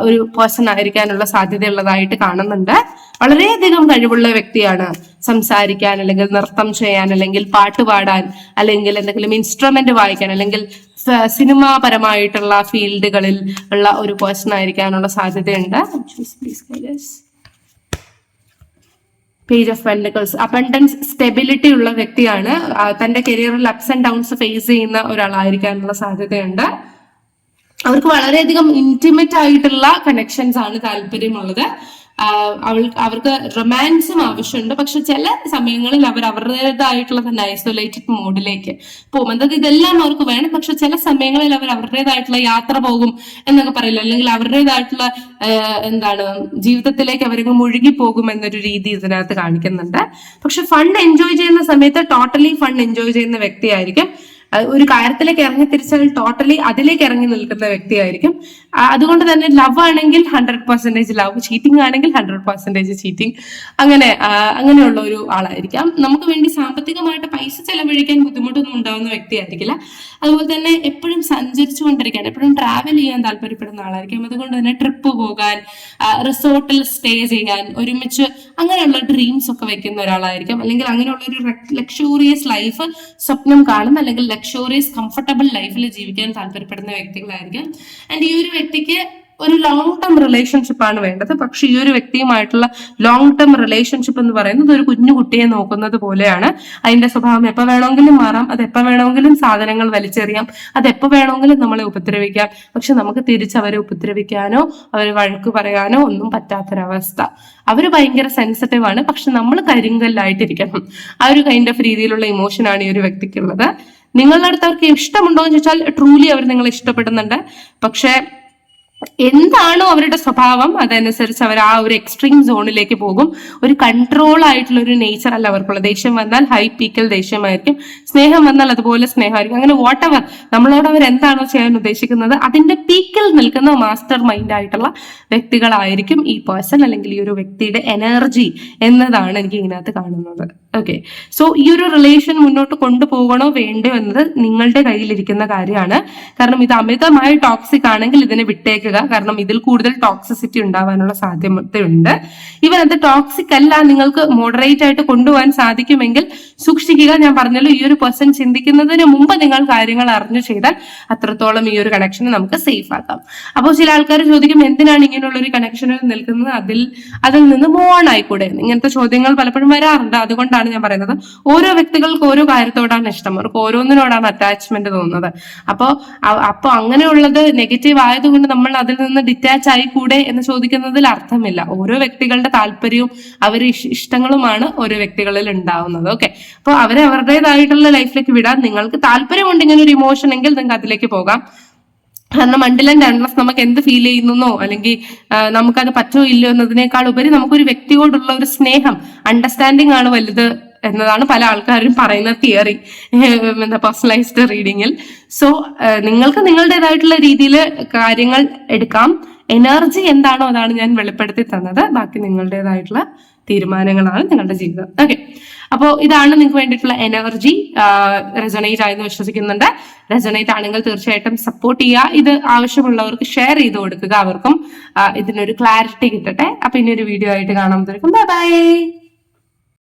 ഒരു പേഴ്സൺ ആയിരിക്കാനുള്ള സാധ്യതയുള്ളതായിട്ട് കാണുന്നുണ്ട്. വളരെയധികം കഴിവുള്ള വ്യക്തിയാണ് സംസാരിക്കാൻ അല്ലെങ്കിൽ നൃത്തം ചെയ്യാൻ അല്ലെങ്കിൽ പാട്ട് പാടാൻ അല്ലെങ്കിൽ എന്തെങ്കിലും ഇൻസ്ട്രുമെന്റ് വായിക്കാൻ അല്ലെങ്കിൽ സിനിമാപരമായിട്ടുള്ള ഫീൽഡുകളിൽ ഉള്ള ഒരു പേഴ്സൺ ആയിരിക്കാനുള്ള സാധ്യതയുണ്ട്. Page of pentacles abundance stability ഉള്ള വ്യക്തിയാണ്. തന്റെ കരിയറിൽ അപ്സ് ആൻഡ് ഡൗൺസ് ഫേസ് ചെയ്യുന്ന ഒരാളായിരിക്കാനുള്ള സാധ്യതയുണ്ട്. അവർക്ക് വളരെയധികം ഇന്റിമേറ്റ് ആയിട്ടുള്ള കണക്ഷൻസ് ആണ് താല്പര്യമുള്ളത്. അവൾ അവർക്ക് റൊമാൻസും ആവശ്യമുണ്ട്. പക്ഷെ ചില സമയങ്ങളിൽ അവർ അവരുടേതായിട്ടുള്ള തന്നെ ഐസൊലേറ്റഡ് മോഡിലേക്ക് പോകും. അതായത് ഇതെല്ലാം അവർക്ക് വേണം. പക്ഷെ ചില സമയങ്ങളിൽ അവർ അവരുടേതായിട്ടുള്ള യാത്ര പോകും എന്നൊക്കെ പറയില്ല? അല്ലെങ്കിൽ അവരുടേതായിട്ടുള്ള എന്താണ് ജീവിതത്തിലേക്ക് അവരങ്ങ് മുഴുകി പോകും എന്നൊരു രീതി ഇതിനകത്ത് കാണിക്കുന്നുണ്ട്. പക്ഷെ ഫണ്ട് എൻജോയ് ചെയ്യുന്ന സമയത്ത് ടോട്ടലി ഫണ്ട് എൻജോയ് ചെയ്യുന്ന വ്യക്തിയായിരിക്കും ഒരു കാര്യത്തിലേക്ക് ഇറങ്ങി തിരിച്ചാൽ ടോട്ടലി അതിലേക്ക് ഇറങ്ങി നിൽക്കുന്ന വ്യക്തിയായിരിക്കും. അതുകൊണ്ട് തന്നെ ലവ് ആണെങ്കിൽ ഹൺഡ്രഡ് പെർസെന്റേജ് ലവ് ചീറ്റിംഗ് ആണെങ്കിൽ ഹൺഡ്രഡ് പെർസെന്റേജ് ചീറ്റിംഗ് അങ്ങനെ അങ്ങനെയുള്ള ഒരു ആളായിരിക്കാം. നമുക്ക് വേണ്ടി സാമ്പത്തികമായിട്ട് പൈസ ചെലവഴിക്കാൻ ബുദ്ധിമുട്ടൊന്നും ഉണ്ടാവുന്ന വ്യക്തിയായിരിക്കില്ല. അതുപോലെ തന്നെ എപ്പോഴും സഞ്ചരിച്ചുകൊണ്ടിരിക്കാൻ എപ്പോഴും ട്രാവൽ ചെയ്യാൻ താല്പര്യപ്പെടുന്ന ആളായിരിക്കും. അതുകൊണ്ട് തന്നെ ട്രിപ്പ് പോകാൻ റിസോർട്ടിൽ സ്റ്റേ ചെയ്യാൻ ഒരുമിച്ച് അങ്ങനെയുള്ള ഡ്രീംസ് ഒക്കെ വെക്കുന്ന ഒരാളായിരിക്കും. അല്ലെങ്കിൽ അങ്ങനെയുള്ള ഒരു ലക്ഷൂറിയസ് ലൈഫ് സ്വപ്നം കാണും. അല്ലെങ്കിൽ ലക്ഷൂറിയസ് കംഫർട്ടബിൾ ലൈഫിൽ ജീവിക്കാൻ താല്പര്യപ്പെടുന്ന വ്യക്തികളായിരിക്കും. ആൻഡ് ഈ ഒരു വ്യക്തിക്ക് ഒരു ലോങ് ടേം റിലേഷൻഷിപ്പ് ആണ് വേണ്ടത്. പക്ഷെ ഈ ഒരു വ്യക്തിയുമായിട്ടുള്ള ലോങ് ടേം റിലേഷൻഷിപ്പ് എന്ന് പറയുന്നത് ഒരു കുഞ്ഞു കുട്ടിയെ നോക്കുന്നത് പോലെയാണ്. അതിന്റെ സ്വഭാവം എപ്പോ വേണമെങ്കിലും മാറാം അത് എപ്പോ വേണമെങ്കിലും സാധനങ്ങൾ വലിച്ചെറിയാം അത് എപ്പോ വേണമെങ്കിലും നമ്മളെ ഉപദ്രവിക്കാം. പക്ഷെ നമുക്ക് തിരിച്ച് അവരെ ഉപദ്രവിക്കാനോ അവരെ വഴക്ക് പറയാനോ ഒന്നും പറ്റാത്തൊരവസ്ഥ. അവർ ഭയങ്കര സെൻസിറ്റീവ് ആണ്. പക്ഷെ നമ്മൾ കരിങ്കല്ലായിട്ടിരിക്കണം. ആ ഒരു കൈൻഡ് ഓഫ് രീതിയിലുള്ള ഇമോഷനാണ് ഈ ഒരു വ്യക്തിക്കുള്ളത്. നിങ്ങളുടെ അടുത്ത് അവർക്ക് ഇഷ്ടമുണ്ടോ എന്ന് ചോദിച്ചാൽ ട്രൂലി അവർ നിങ്ങളെ ഇഷ്ടപ്പെടുന്നുണ്ട്. പക്ഷെ എന്താണോ അവരുടെ സ്വഭാവം അതനുസരിച്ച് അവർ ആ ഒരു എക്സ്ട്രീം സോണിലേക്ക് പോകും. ഒരു കൺട്രോൾ ആയിട്ടുള്ള ഒരു നേച്ചർ അല്ല അവർക്കുള്ള ദേഷ്യം വന്നാൽ ഹൈ പീക്കൽ ദേഷ്യമായിരിക്കും. സ്നേഹം വന്നാൽ അതുപോലെ സ്നേഹമായിരിക്കും. അങ്ങനെ വാട്ട് എവർ നമ്മളോട് അവർ എന്താണോ ചെയ്യാൻ ഉദ്ദേശിക്കുന്നത് അതിന്റെ പീക്കിൽ നിൽക്കുന്ന മാസ്റ്റർ മൈൻഡ് ആയിട്ടുള്ള വ്യക്തികളായിരിക്കും ഈ പേഴ്സൺ അല്ലെങ്കിൽ ഈ ഒരു വ്യക്തിയുടെ എനർജി എന്നതാണ് എനിക്ക് ഇതിനകത്ത് കാണുന്നത്. ഓക്കെ സോ ഈ ഒരു റിലേഷൻ മുന്നോട്ട് കൊണ്ടുപോകണോ വേണ്ടോ എന്നത് നിങ്ങളുടെ കയ്യിലിരിക്കുന്ന കാര്യമാണ്. കാരണം ഇത് അമിതമായ ടോക്സിക് ആണെങ്കിൽ ഇതിനെ വിട്ടേക്കുക. കാരണം ഇതിൽ കൂടുതൽ ടോക്സിസിറ്റി ഉണ്ടാവാനുള്ള സാധ്യതയുണ്ട്. ഇവൻ അത് ടോക്സിക് അല്ല നിങ്ങൾക്ക് മോഡറേറ്റ് ആയിട്ട് കൊണ്ടുപോകാൻ സാധിക്കുമെങ്കിൽ സൂക്ഷിക്കുക. ഞാൻ പറഞ്ഞല്ലോ ഈ ഒരു പേഴ്സൺ ചിന്തിക്കുന്നതിന് മുമ്പ് നിങ്ങൾ കാര്യങ്ങൾ അറിഞ്ഞു ചെയ്താൽ അത്രത്തോളം ഈ ഒരു കണക്ഷനെ നമുക്ക് സേഫ് ആക്കാം. അപ്പോൾ ചില ആൾക്കാർ ചോദിക്കും എന്തിനാണ് ഇങ്ങനെയുള്ള ഒരു കണക്ഷൻ നിൽക്കുന്നത്? അതിൽ അതിൽ നിന്ന് മോൺ ആയിക്കൂടെ? ഇങ്ങനത്തെ ചോദ്യങ്ങൾ പലപ്പോഴും വരാറുണ്ട്. അതുകൊണ്ടാണ് ഞാൻ പറയുന്നത് ഓരോ വ്യക്തികൾക്ക് ഓരോ കാര്യത്തോടാണ് ഇഷ്ടം. അവർക്ക് ഓരോന്നിനോടാണ് അറ്റാച്ച്മെന്റ് തോന്നുന്നത്. അപ്പോൾ അപ്പോൾ അങ്ങനെയുള്ളത് നെഗറ്റീവ് ആയതുകൊണ്ട് നമ്മൾ അതിൽ നിന്ന് ഡിറ്റാച്ച് ആയി കൂടെ എന്ന് ചോദിക്കുന്നതിൽ അർത്ഥമില്ല. ഓരോ വ്യക്തികളുടെ താല്പര്യവും അവരെ ഇഷ്- ഇഷ്ടങ്ങളുമാണ് ഓരോ വ്യക്തികളിൽ ഉണ്ടാവുന്നത്. ഓക്കെ അപ്പോൾ അവരെ അവരുടേതായിട്ടുള്ള ലൈഫിലേക്ക് വിടാൻ നിങ്ങൾക്ക് താല്പര്യമുണ്ട് ഇങ്ങനെ ഒരു ഇമോഷൻ എങ്കിൽ നിങ്ങൾക്ക് അതിലേക്ക് പോകാം. കാരണം മണ്ടിലൻ അൺലസ് നമുക്ക് എന്ത് ഫീൽ ചെയ്യുന്നോ അല്ലെങ്കിൽ നമുക്കത് പറ്റോ ഇല്ലയോ എന്നതിനേക്കാൾ ഉപരി നമുക്കൊരു വ്യക്തിയോടുള്ള ഒരു സ്നേഹം അണ്ടർസ്റ്റാൻഡിങ് ആണ് വലുത് എന്നതാണ് പല ആൾക്കാരും പറയുന്ന തിയറി എന്താ പേഴ്സണലൈസ്ഡ് റീഡിങ്ങിൽ സോ നിങ്ങൾക്ക് നിങ്ങളുടേതായിട്ടുള്ള രീതിയിൽ കാര്യങ്ങൾ എടുക്കാം. എനർജി എന്താണോ അതാണ് ഞാൻ വെളിപ്പെടുത്തി തന്നത്. ബാക്കി നിങ്ങളുടേതായിട്ടുള്ള തീരുമാനങ്ങളാണ് നിങ്ങളുടെ ജീവിതം. ഓക്കെ അപ്പോൾ ഇതാണ് നിങ്ങൾക്ക് വേണ്ടിയിട്ടുള്ള എനർജി റെസണേറ്റ് ആയെന്ന് വിശ്വസിക്കുന്നുണ്ട്. റെസണേറ്റ് ആണെങ്കിൽ തീർച്ചയായിട്ടും സപ്പോർട്ട് ചെയ്യുക. ഇത് ആവശ്യമുള്ളവർക്ക് ഷെയർ ചെയ്ത് കൊടുക്കുക അവർക്കും. ഇതിനൊരു ക്ലാരിറ്റി കിട്ടട്ടെ. അപ്പൊ ഇനി ഒരു വീഡിയോ ആയിട്ട് കാണാൻ ബൈ ബൈ